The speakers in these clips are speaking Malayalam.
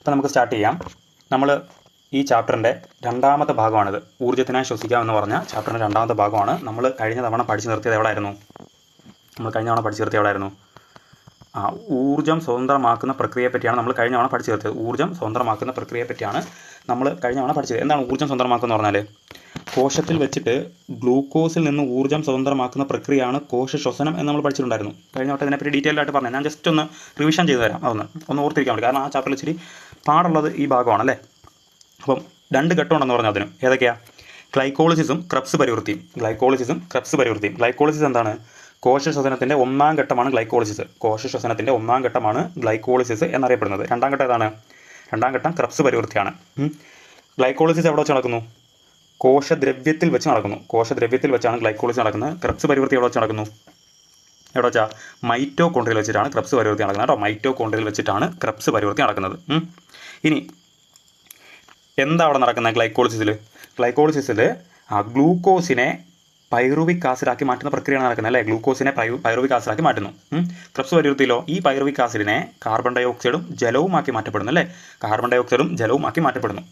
അപ്പോൾ നമുക്ക് സ്റ്റാർട്ട് ചെയ്യാം. നമ്മൾ ഈ ചാപ്റ്ററിന്റെ രണ്ടാമത്തെ ഭാഗമാണിത്. ഊർജത്തിനായി ശ്വസിക്കാം എന്ന് പറഞ്ഞ ചാപ്റ്ററിന്റെ രണ്ടാമത്തെ ഭാഗമാണ്. നമ്മൾ കഴിഞ്ഞ തവണ പഠിച്ചു നിർത്തിയത് എവിടെയായിരുന്നു നമ്മൾ കഴിഞ്ഞ തവണ പഠിച്ചു നിർത്തിയത് എവിടെയായിരുന്നു ആ ഊർജം സ്വതന്ത്രമാക്കുന്ന പ്രക്രിയയെ പറ്റിയാണ് നമ്മൾ കഴിഞ്ഞ തവണ പഠിച്ചു നിർത്തിയത്. ഊർജം സ്വതന്ത്രമാക്കുന്ന പ്രക്രിയയെ പറ്റിയാണ് നമ്മൾ കഴിഞ്ഞ തവണ പഠിച്ചത്. എന്താണ് ഊർജം സ്വതന്ത്രമാക്കുക എന്ന് പറഞ്ഞാൽ കോശത്തിൽ വെച്ചിട്ട് ഗ്ലൂക്കോസിൽ നിന്ന് ഊർജം സ്വതന്ത്രമാക്കുന്ന പ്രക്രിയയാണ് കോശ ശ്വസനം എന്ന് നമ്മൾ പഠിച്ചിട്ടുണ്ടായിരുന്നു. കഴിഞ്ഞ വട്ടം ഇതിനെപ്പറ്റി ഡീറ്റെയിൽ ആയിട്ട് പറഞ്ഞു. ഞാൻ ജസ്റ്റ് ഒന്ന് റിവിഷൻ ചെയ്തു തരാം. അതൊന്ന് ഒന്ന് ഓർത്തിരിക്കാൻ വേണ്ടി. കാരണം ആ ചാപ്റ്ററിൽ ഇച്ചിരി പാടുള്ളത് ഈ ഭാഗമാണ് അല്ലേ അപ്പം രണ്ട് ഘട്ടമുണ്ടെന്ന് പറഞ്ഞാൽ പറഞ്ഞു അതിന്. ഏതൊക്കെയാ? ഗ്ലൈക്കോളിസിസും ക്രബ്സ് പരിവൃത്തിയും. ഗ്ലൈക്കോളിസിസും ക്രബ്സ് പരിവൃത്തിയും. ഗ്ലൈക്കോളിസിസ് എന്താണ്? കോശ ശ്വസനത്തിന്റെ ഒന്നാം ഘട്ടമാണ് ഗ്ലൈക്കോളിസിസ് കോശ ശ്വസനത്തിന്റെ ഒന്നാം ഘട്ടമാണ് ഗ്ലൈക്കോളിസിസ് എന്നറിയപ്പെടുന്നത്. രണ്ടാം ഘട്ടം ഏതാണ്? രണ്ടാം ഘട്ടം ക്രബ്സ് പരിവൃത്തിയാണ്. ഗ്ലൈക്കോളിസിസ് എവിടെ വെച്ച് നടക്കുന്നു? കോശദ്രവ്യത്തിൽ വെച്ച് നടക്കുന്നു. കോശദ്രവ്യത്തിൽ വെച്ചാണ് ഗ്ലൈക്കോളിസിസ് നടക്കുന്നത്. ക്രബ്സ് പരിവൃത്തി എവിടെ വെച്ച് നടക്കുന്നു? എവിടെ വെച്ചാൽ മൈറ്റോ കോൺട്രിയിൽ വെച്ചിട്ടാണ് ക്രബ്സ് പരിവർത്തി നടക്കുന്നത് കേട്ടോ. മൈറ്റോ കോൺട്രിയിൽ വെച്ചിട്ടാണ് ക്രബ്സ് പരിവർത്തി നടക്കുന്നത്. ഇനി എന്താ അവിടെ നടക്കുന്നത് ഗ്ലൈക്കോളിസിസിൽ ഗ്ലൈക്കോളിസിസിൽ ആ ഗ്ലൂക്കോസിനെ പൈറുവിക് ആസിഡാക്കി മാറ്റുന്ന പ്രക്രിയയാണ് നടക്കുന്നത് അല്ലേ? ഗ്ലൂക്കോസിനെ പൈറുവിക് ആസിഡാക്കി മാറ്റുന്നു. ക്രബ്സ് പരിവർത്തിയിലോ ഈ പൈറുവിക് ആസിഡിനെ കാർബൺ ഡൈ ഓക്സൈഡും ജലവുമാക്കി മാറ്റപ്പെടുന്നു അല്ലേ? കാർബൺ ഡൈ ഓക്സൈഡും ജലവുമാക്കി മാറ്റപ്പെടുന്നു.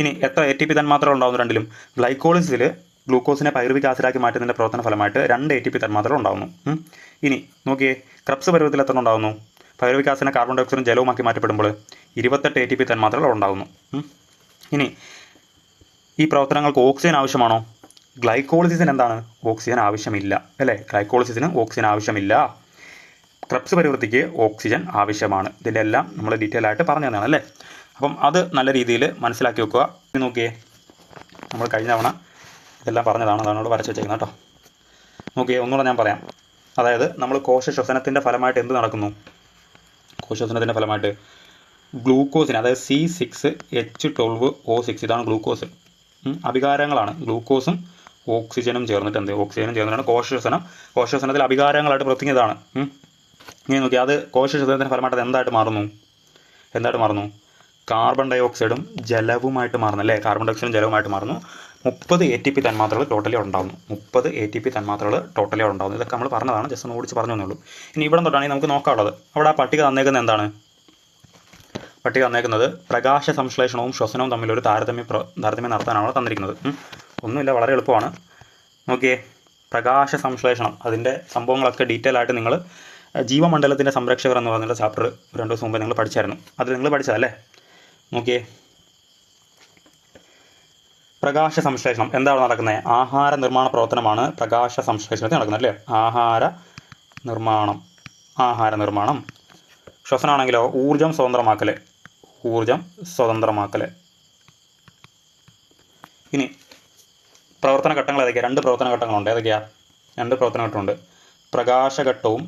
ഇനി എത്ര എ ടി പി തന്മാത്രകൾ ഉണ്ടാവുന്നു രണ്ടിലും? ഗ്ലൈക്കോളിസിൽ ഗ്ലൂക്കോസിനെ പൈറുവിക് ആസിഡാക്കി മാറ്റുന്നതിന്റെ പ്രവർത്തന ഫലമായിട്ട് രണ്ട് എ ടി പി തന്മാത്രകൾ ഉണ്ടാകുന്നു ഇനി നോക്കിയേ ക്രബ്സ് പരുവത്തിൽ എത്ര ഉണ്ടാകുന്നു പൈറുവിക് കാർബൺ ഡയോക്സൈഡും ജലവുമാക്കി മാറ്റപ്പെടുമ്പോൾ ഇരുപത്തെട്ട് എ ടി പി തന്മാത്രകൾ ഉണ്ടാകുന്നു ഇനി ഈ പ്രവർത്തനങ്ങൾക്ക് ഓക്സിജൻ ആവശ്യമാണോ? ഗ്ലൈക്കോളിസിസിന് എന്താണ്? ഓക്സിജൻ ആവശ്യമില്ല. അല്ലേ? ഗ്ലൈക്കോളിസിസിന് ഓക്സിജൻ ആവശ്യമില്ല. ക്രബ്സ് പരിവൃത്തിക്ക് ഓക്സിജൻ ആവശ്യമാണ്. ഇതിന്റെ എല്ലാം നമ്മൾ ഡീറ്റെയിൽ ആയിട്ട് പറഞ്ഞു തന്നെയാണ് അല്ലേ? അപ്പം അത് നല്ല രീതിയിൽ മനസ്സിലാക്കി വെക്കുക. നോക്കിയേ നമ്മൾ കഴിഞ്ഞ തവണ ഇതെല്ലാം പറഞ്ഞതാണ്. അതാണ് ഇവിടെ വരച്ച് വെച്ചേക്കുന്നത് കേട്ടോ. നോക്കിയേ ഒന്നുകൂടെ ഞാൻ പറയാം. അതായത് നമ്മൾ കോശ ശ്വസനത്തിന്റെ ഫലമായിട്ട് എന്ത് നടക്കുന്നു? കോശ ശ്വസനത്തിന്റെ ഫലമായിട്ട് ഗ്ലൂക്കോസിന് അതായത് C six H twelve O six ഇതാണ് ഗ്ലൂക്കോസ്. അഭികാരങ്ങളാണ്. ഗ്ലൂക്കോസും ഓക്സിജനും ചേർന്നിട്ട് എന്ത്? ഓക്സിജനും ചേർന്നിട്ടാണ് കോശശ്വസനം കോശശ്വസനത്തിൽ അഭികാരങ്ങളായിട്ട് ഇങ്ങനെ ഇനി നോക്കി അത് കോശശ്വസനത്തിന്റെ ഫലമായിട്ട് എന്തായിട്ട് മാറുന്നു? എന്തായിട്ട് മാറുന്നു? കാർബൺ ഡൈ ഓക്സൈഡും ജലവുമായിട്ട് മാറുന്നു അല്ലേ? കാർബൺ ഡൈ ഓക്സൈഡും ജലവുമായിട്ട് മാറുന്നു. മുപ്പത് എ ടി പി തന്മാത്രകൾ ടോട്ടലി ഉണ്ടാകുന്നു മുപ്പത് എ ടി പി തന്മാത്രകൾ ടോട്ടലി ഉണ്ടാകുന്നു ഇതൊക്കെ നമ്മൾ പറഞ്ഞതാണ്. ജസ്റ്റ് ഒന്ന് ഓടിച്ച് പറഞ്ഞു തന്നുള്ളൂ ഇനി ഇവിടെ തൊട്ടാണെങ്കിൽ നമുക്ക് നോക്കാനുള്ളത്. അവിടെ ആ പട്ടിക തന്നേക്കുന്നത് എന്താണ്? പട്ടിക തന്നേക്കുന്നത് പ്രകാശ സംശ്ലേഷണവും ശ്വസനവും തമ്മിലൊരു താരതമ്യ താരതമ്യം നടത്താനാണ് തന്നിരിക്കുന്നത്. ഒന്നുമില്ല വളരെ എളുപ്പമാണ്. നോക്കിയേ പ്രകാശ സംശ്ലേഷണം. അതിന്റെ സംഭവങ്ങളൊക്കെ ഡീറ്റെയിൽ ആയിട്ട് നിങ്ങൾ ജീവമണ്ഡലത്തിന്റെ സംരക്ഷകർ എന്ന് പറഞ്ഞിട്ടുള്ള ചാപ്റ്റർ രണ്ട് ദിവസം മുമ്പ് നിങ്ങൾ പഠിച്ചായിരുന്നു. അത് നിങ്ങൾ പഠിച്ചതല്ലേ? നോക്കിയേ പ്രകാശ സംശ്ലേഷണം എന്താണ് നടക്കുന്നത് ആഹാര നിർമ്മാണ പ്രവർത്തനമാണ് പ്രകാശ സംശ്ലേഷണത്തിൽ നടക്കുന്നത് അല്ലേ? ആഹാര നിർമ്മാണം. ആഹാര നിർമ്മാണം. ശ്വസനമാണെങ്കിലോ ഊർജം സ്വതന്ത്രമാക്കൽ ഊർജം സ്വതന്ത്രമാക്കൽ ഇനി പ്രവർത്തന ഘട്ടങ്ങൾ ഏതൊക്കെയാണ് രണ്ട് പ്രവർത്തന ഘട്ടങ്ങളുണ്ട്. ഏതൊക്കെയാ? രണ്ട് പ്രവർത്തന ഘട്ടമുണ്ട് പ്രകാശഘട്ടവും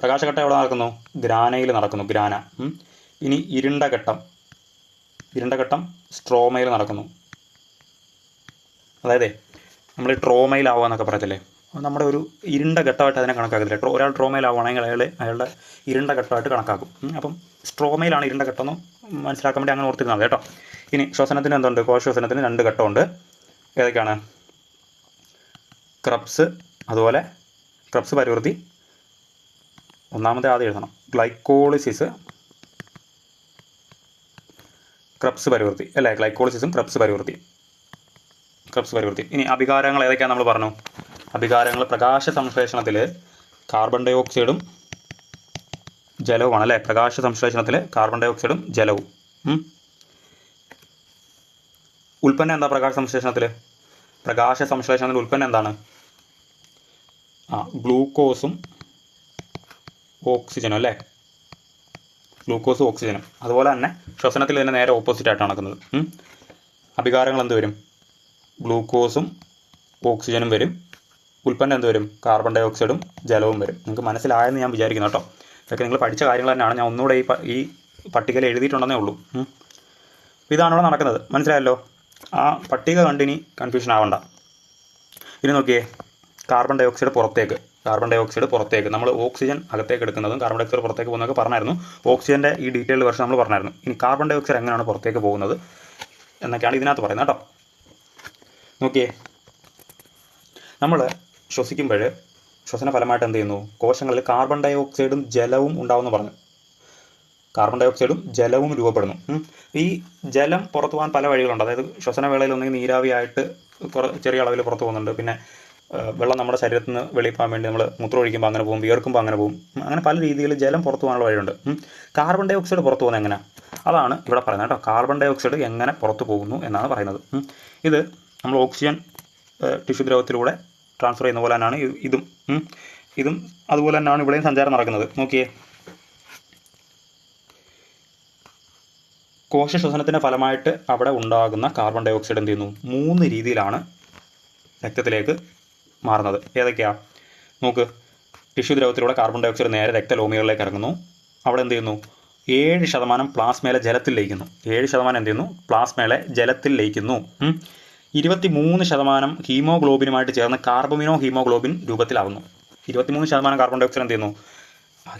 പ്രകാശഘട്ടം എവിടെ നടക്കുന്നു? ഗ്രാനയിൽ നടക്കുന്നു ഗ്രാന. ഇനി ഇരുണ്ട ഘട്ടം. ഇരുണ്ട ഘട്ടം സ്ട്രോമയിൽ നടക്കുന്നു. അതായത് നമ്മൾ ട്രോമയിലാവുക എന്നൊക്കെ പറയത്തില്ലേ? നമ്മുടെ ഒരു ഇരുണ്ട ഘട്ടമായിട്ട് അതിനെ കണക്കാക്കത്തില്ല? ട്രോ ഒരാൾ ട്രോമയിലാവുകയാണെങ്കിൽ അയാൾ അയാളുടെ ഇരുണ്ട ഘട്ടമായിട്ട് കണക്കാക്കും. അപ്പം സ്ട്രോമയിലാണ് ഇരുണ്ട ഘട്ടം എന്ന് മനസ്സിലാക്കാൻ വേണ്ടി അങ്ങനെ ഓർത്തിരുന്നാൽ മതി കേട്ടോ. ഇനി ശ്വസനത്തിന് എന്തുണ്ട്? കോശശ്വസനത്തിന് രണ്ട് ഘട്ടമുണ്ട്. ഏതൊക്കെയാണ്? ക്രബ്സ് അതുപോലെ ക്രബ്സ് പരിവൃത്തി ഒന്നാമത്തെ ആദ്യം എഴുതണം. ഗ്ലൈക്കോളിസിസ്. ക്രബ്സ് പരിവൃത്തി അല്ലേ? ഗ്ലൈക്കോളിസിസും ക്രബ്സ് പരിവൃത്തി ക്രബ്സ് പരിവൃത്തി ഇനി അഭികാരങ്ങൾ ഏതൊക്കെയാണ് നമ്മൾ പറഞ്ഞു? അഭികാരങ്ങൾ പ്രകാശ സംശ്ലേഷണത്തിൽ കാർബൺ ഡൈ ഓക്സൈഡും ജലവുമാണ് അല്ലേ പ്രകാശ സംശ്ലേഷണത്തിൽ കാർബൺ ഡൈ ഓക്സൈഡും ജലവും. ഉൽപ്പന്നം എന്താ പ്രകാശ സംശ്ലേഷണത്തിൽ പ്രകാശ സംശ്ലേഷണത്തിൽ ഉൽപ്പന്നം എന്താണ്? ആ ഗ്ലൂക്കോസും ഓക്സിജനും അല്ലേ? ഗ്ലൂക്കോസും ഓക്സിജനും. അതുപോലെ തന്നെ ശ്വസനത്തിൽ തന്നെ നേരെ ഓപ്പോസിറ്റ് ആയിട്ടാണ് നടക്കുന്നത്. അഭികാരങ്ങൾ എന്ത് വരും? ഗ്ലൂക്കോസും ഓക്സിജനും വരും. ഉൽപ്പന്നം എന്ത് വരും? കാർബൺ ഡൈ ഓക്സൈഡും ജലവും വരും. നിങ്ങൾക്ക് മനസ്സിലായെന്ന് ഞാൻ വിചാരിക്കുന്നു കേട്ടോ. ഇതൊക്കെ നിങ്ങൾ പഠിച്ച കാര്യങ്ങൾ തന്നെയാണ്. ഞാൻ ഒന്നുകൂടെ ഈ ഈ പട്ടികയിൽ എഴുതിയിട്ടുണ്ടെന്നേ ഉള്ളൂ. ഇതാണ് ഇവിടെ നടക്കുന്നത്. മനസ്സിലായല്ലോ? ആ പട്ടിക കണ്ടിനി കൺഫ്യൂഷൻ ആവണ്ട. ഇനി നോക്കിയേ. കാർബൺ ഡൈ ഓക്സൈഡ് പുറത്തേക്ക്. കാർബൺ ഡൈ ഓക്സൈഡ് പുറത്തേക്ക്. നമ്മൾ ഓക്സിജൻ അകത്തേക്ക് എടുക്കുന്നതും കാർബൺ ഡൈ ഓക്സൈഡ് പുറത്തേക്ക് പോകുന്നതൊക്കെ പറഞ്ഞായിരുന്നു. ഓക്സിജന്റെ ഈ ഡീറ്റെയിൽഡ് വെർഷൻ നമ്മൾ പറഞ്ഞായിരുന്നു. ഇനി കാർബൺ ഡൈ ഓക്സൈഡ് എങ്ങനെയാണ് പുറത്തേക്ക് പോകുന്നത് എന്നൊക്കെയാണ് ഇതിനകത്ത് പറയുന്നത് കേട്ടോ. നോക്കിയേ. നമ്മൾ ശ്വസിക്കുമ്പോൾ ശ്വസന ഫലമായിട്ട് എന്ത് ചെയ്യുന്നു? കോശങ്ങളിൽ കാർബൺ ഡൈ ഓക്സൈഡും ജലവും ഉണ്ടാവുമെന്ന് പറഞ്ഞു. കാർബൺ ഡൈ ഓക്സൈഡും ജലവും രൂപപ്പെടുന്നു. ഈ ജലം പുറത്തു പോകാൻ പല വഴികളുണ്ട്. അതായത് ശ്വസന വേളയിൽ ഒന്നെങ്കിൽ നീരാവിയായിട്ട് കുറ ചെറിയ അളവിൽ പുറത്തു പോകുന്നുണ്ട്. പിന്നെ വെള്ളം നമ്മുടെ ശരീരത്തിൽ നിന്ന് വെളിയിൽ വേണ്ടി നമ്മൾ മൂത്രം ഒഴിക്കുമ്പോൾ അങ്ങനെ പോകും വിയർക്കുമ്പോൾ അങ്ങനെ പോകും. അങ്ങനെ പല രീതിയിൽ ജലം പുറത്തു പോകാനുള്ള വഴിയുണ്ട്. കാർബൺ ഡൈ ഓക്സൈഡ് പുറത്തു പോകുന്നത് എങ്ങനെ? അതാണ് ഇവിടെ പറയുന്നത് കേട്ടോ. കാർബൺ ഡൈ ഓക്സൈഡ് എങ്ങനെ പുറത്തു പോകുന്നു എന്നാണ് പറയുന്നത്. ഇത് നമ്മൾ ഓക്സിജൻ ടിഷ്യു ദ്രവത്തിലൂടെ ട്രാൻസ്ഫർ ചെയ്യുന്ന പോലെ തന്നെയാണ് ഇതും ഇതും അതുപോലെ തന്നെയാണ് ഇവിടെയും സഞ്ചാരം നടക്കുന്നത്. നോക്കിയേ. കോശ ശ്വസനത്തിന്റെ ഫലമായിട്ട് അവിടെ ഉണ്ടാകുന്ന കാർബൺ ഡൈ ഓക്സൈഡ് എന്ത് ചെയ്യുന്നു? മൂന്ന് രീതിയിലാണ് രക്തത്തിലേക്ക് മാറുന്നത്. ഏതൊക്കെയാ? നോക്ക്. ടിഷ്യു ദ്രവത്തിലൂടെ കാർബൺ ഡൈ ഓക്സൈഡ് നേരെ രക്തലോമികളിലേക്ക് ഇറങ്ങുന്നു. അവിടെ എന്ത് ചെയ്യുന്നു? ഏഴ് ശതമാനം പ്ലാസ്മയിലെ ജലത്തിൽ ലയിക്കുന്നു. ഏഴ് ശതമാനം എന്ത് ചെയ്യുന്നു? പ്ലാസ്മയിലെ ജലത്തിൽ ലയിക്കുന്നു. ഉം. ഇരുപത്തി മൂന്ന് ശതമാനം ഹീമോഗ്ലോബിനുമായിട്ട് ചേർന്ന് കാർബമിനോ ഹീമോഗ്ലോബിൻ രൂപത്തിലാവുന്നു. ഇരുപത്തിമൂന്ന് ശതമാനം കാർബൺ ഡയോക്സൈഡ് എന്ത് ചെയ്യുന്നു?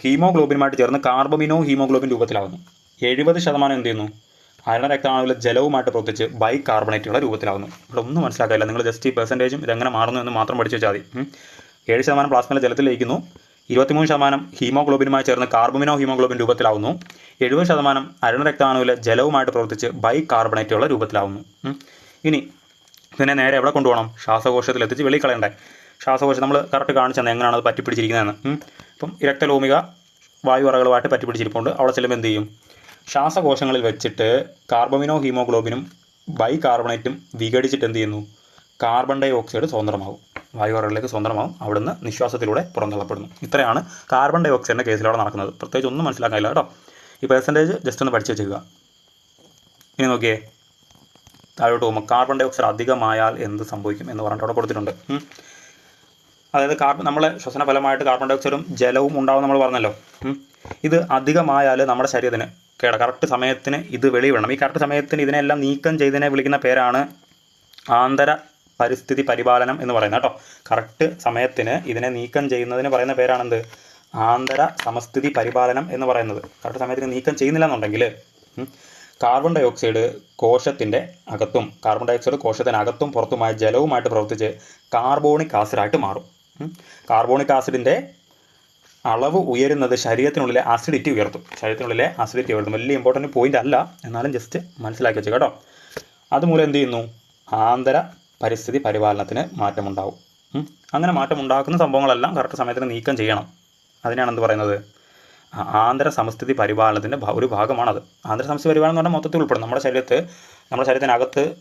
ഹീമോഗ്ലോബിനുമായിട്ട് ചേർന്ന് കാർബമിനോ ഹീമോഗ്ലോബിൻ രൂപത്തിലാവുന്നു. എഴുപത് ശതമാനം എന്ത് ചെയ്യുന്നു? അയണ രക്തമാണുള്ള ജലവുമായിട്ട് പ്രവർത്തിച്ച് ബൈ കാർബണേറ്റുകളുടെ രൂപത്തിലാവുന്നു. ഇവിടെ ഒന്നും മനസ്സിലാക്കില്ല നിങ്ങൾ ജസ്റ്റ് ഈ പെർസെന്റേജും ഇതെങ്ങനെ മാറുന്നു എന്ന് മാത്രം പഠിച്ചു വെച്ചാൽ മതി. ഏഴ് ശതമാനം പ്ലാസ്മയിലെ ജലത്തിൽ ലയിക്കുന്നു. ഇരുപത്തിമൂന്ന് ശതമാനം ഹീമോഗ്ലോബിനുമായി ചേർന്ന് കാർബമിനോ ഹീമോഗ്ലോബിൻ രൂപത്തിലാവുന്നു. എഴുപത് ശതമാനം അരണ രക്താണുവിലെ ജലവുമായിട്ട് പ്രവർത്തിച്ച് ബൈ കാർബണേറ്റുകളുടെ രൂപത്തിലാവുന്നു ഇനി ഇതിനെ നേരെ എവിടെ കൊണ്ടുപോകണം? ശ്വാസകോശത്തിൽ എത്തിച്ച് വെളിക്കളയണ്ടേ കളയണ്ടേ? ശ്വാസകോശം നമ്മൾ കറക്റ്റ് കാണിച്ചു തന്നെ. എങ്ങനെയാണ് അത് പറ്റിപ്പിടിച്ചിരിക്കുന്നതെന്ന്. ഇപ്പം ഇരക്തലോമിക രക്തലോമിക വായു അറകളുമായിട്ട് പറ്റിപ്പിടിച്ചിരിപ്പുണ്ട്. അവിടെ ചെല്ലുമ്പോൾ എന്ത് ചെയ്യും? ശ്വാസകോശങ്ങളിൽ വെച്ചിട്ട് കാർബമിനോ ഹീമോഗ്ലോബിനും ബൈ കാർബണേറ്റും വിഘടിച്ചിട്ട് എന്ത് ചെയ്യുന്നു? കാർബൺ ഡൈ ഓക്സൈഡ് സ്വതന്ത്രമാകും. വായു അറകളിലേക്ക് സ്വതന്ത്രമാകും. അവിടുന്ന് നിശ്വാസത്തിലൂടെ പുറന്തള്ളപ്പെടുന്നു. ഇത്രയാണ് കാർബൺ ഡൈ ഓക്സൈഡിന്റെ കേസിലൂടെ നടക്കുന്നത്. പ്രത്യേകിച്ച് ഒന്നും മനസ്സിലാക്കാനില്ല കേട്ടോ. ഈ പെർസെന്റേജ് ജസ്റ്റ് ഒന്ന് പഠിച്ചു വെച്ചേക്കുക. ഇനി നോക്കിയേ. താഴോട്ട് പോകുമ്പോൾ കാർബൺ ഡൈ ഓക്സൈഡ് അധികമായാൽ എന്ത് സംഭവിക്കും എന്ന് പറഞ്ഞിട്ട് അവിടെ കൊടുത്തിട്ടുണ്ട്. അതായത് കാർബൺ നമ്മളെ ശ്വസന ഫലമായിട്ട് കാർബൺ ഡൈ ഓക്സൈഡും ജലവും ഉണ്ടാവും നമ്മൾ പറഞ്ഞല്ലോ. ഇത് അധികമായാൽ നമ്മുടെ ശരീരത്തിന് കേട. കറക്റ്റ് സമയത്തിന് ഇത് വെളി വിടണം. ഈ കറക്റ്റ് സമയത്തിന് ഇതിനെല്ലാം നീക്കം ചെയ്തതിനെ വിളിക്കുന്ന പേരാണ് ആന്തര പരിസ്ഥിതി പരിപാലനം എന്ന് പറയുന്നത് കേട്ടോ. കറക്റ്റ് സമയത്തിന് ഇതിനെ നീക്കം ചെയ്യുന്നതിന് പറയുന്ന പേരാണെന്ത്? ആന്തര സമസ്ഥിതി പരിപാലനം എന്ന് പറയുന്നത്. കറക്റ്റ് സമയത്തിന് നീക്കം ചെയ്യുന്നില്ല എന്നുണ്ടെങ്കിൽ കാർബൺ ഡൈ ഓക്സൈഡ് കോശത്തിന്റെ അകത്തും കാർബൺ ഡൈ ഓക്സൈഡ് കോശത്തിനകത്തും പുറത്തുമായ ജലവുമായിട്ട് പ്രവർത്തിച്ച് കാർബോണിക് ആസിഡായിട്ട് മാറും. കാർബോണിക് ആസിഡിന്റെ അളവ് ഉയരുന്നത് ശരീരത്തിനുള്ളിലെ ആസിഡിറ്റി ഉയർത്തും. ശരീരത്തിനുള്ളിലെ ആസിഡിറ്റി ഉയർത്തും. വലിയ ഇമ്പോർട്ടന്റ് പോയിന്റ് അല്ല. എന്നാലും ജസ്റ്റ് മനസ്സിലാക്കി വെച്ചു കേട്ടോ. അതുമൂലം എന്ത് ചെയ്യുന്നു? ആന്തര പരിസ്ഥിതി പരിപാലനത്തിന് മാറ്റമുണ്ടാവും. അങ്ങനെ മാറ്റമുണ്ടാക്കുന്ന സംഭവങ്ങളെല്ലാം കറക്റ്റ് സമയത്തിന് നീക്കം ചെയ്യണം. അതിനാണ് എന്ത് പറയുന്നത്? ആന്തര സമസ്ഥിതി പരിപാലനത്തിന്റെ ഒരു ഭാഗമാണത്. ആന്തര സമസ്ഥിതി പരിപാലനം എന്ന് പറഞ്ഞാൽ മൊത്തത്തിൽ ഉൾപ്പെടും. നമ്മുടെ ശരീരത്ത് നമ്മുടെ ശരീരത്തിനകത്ത്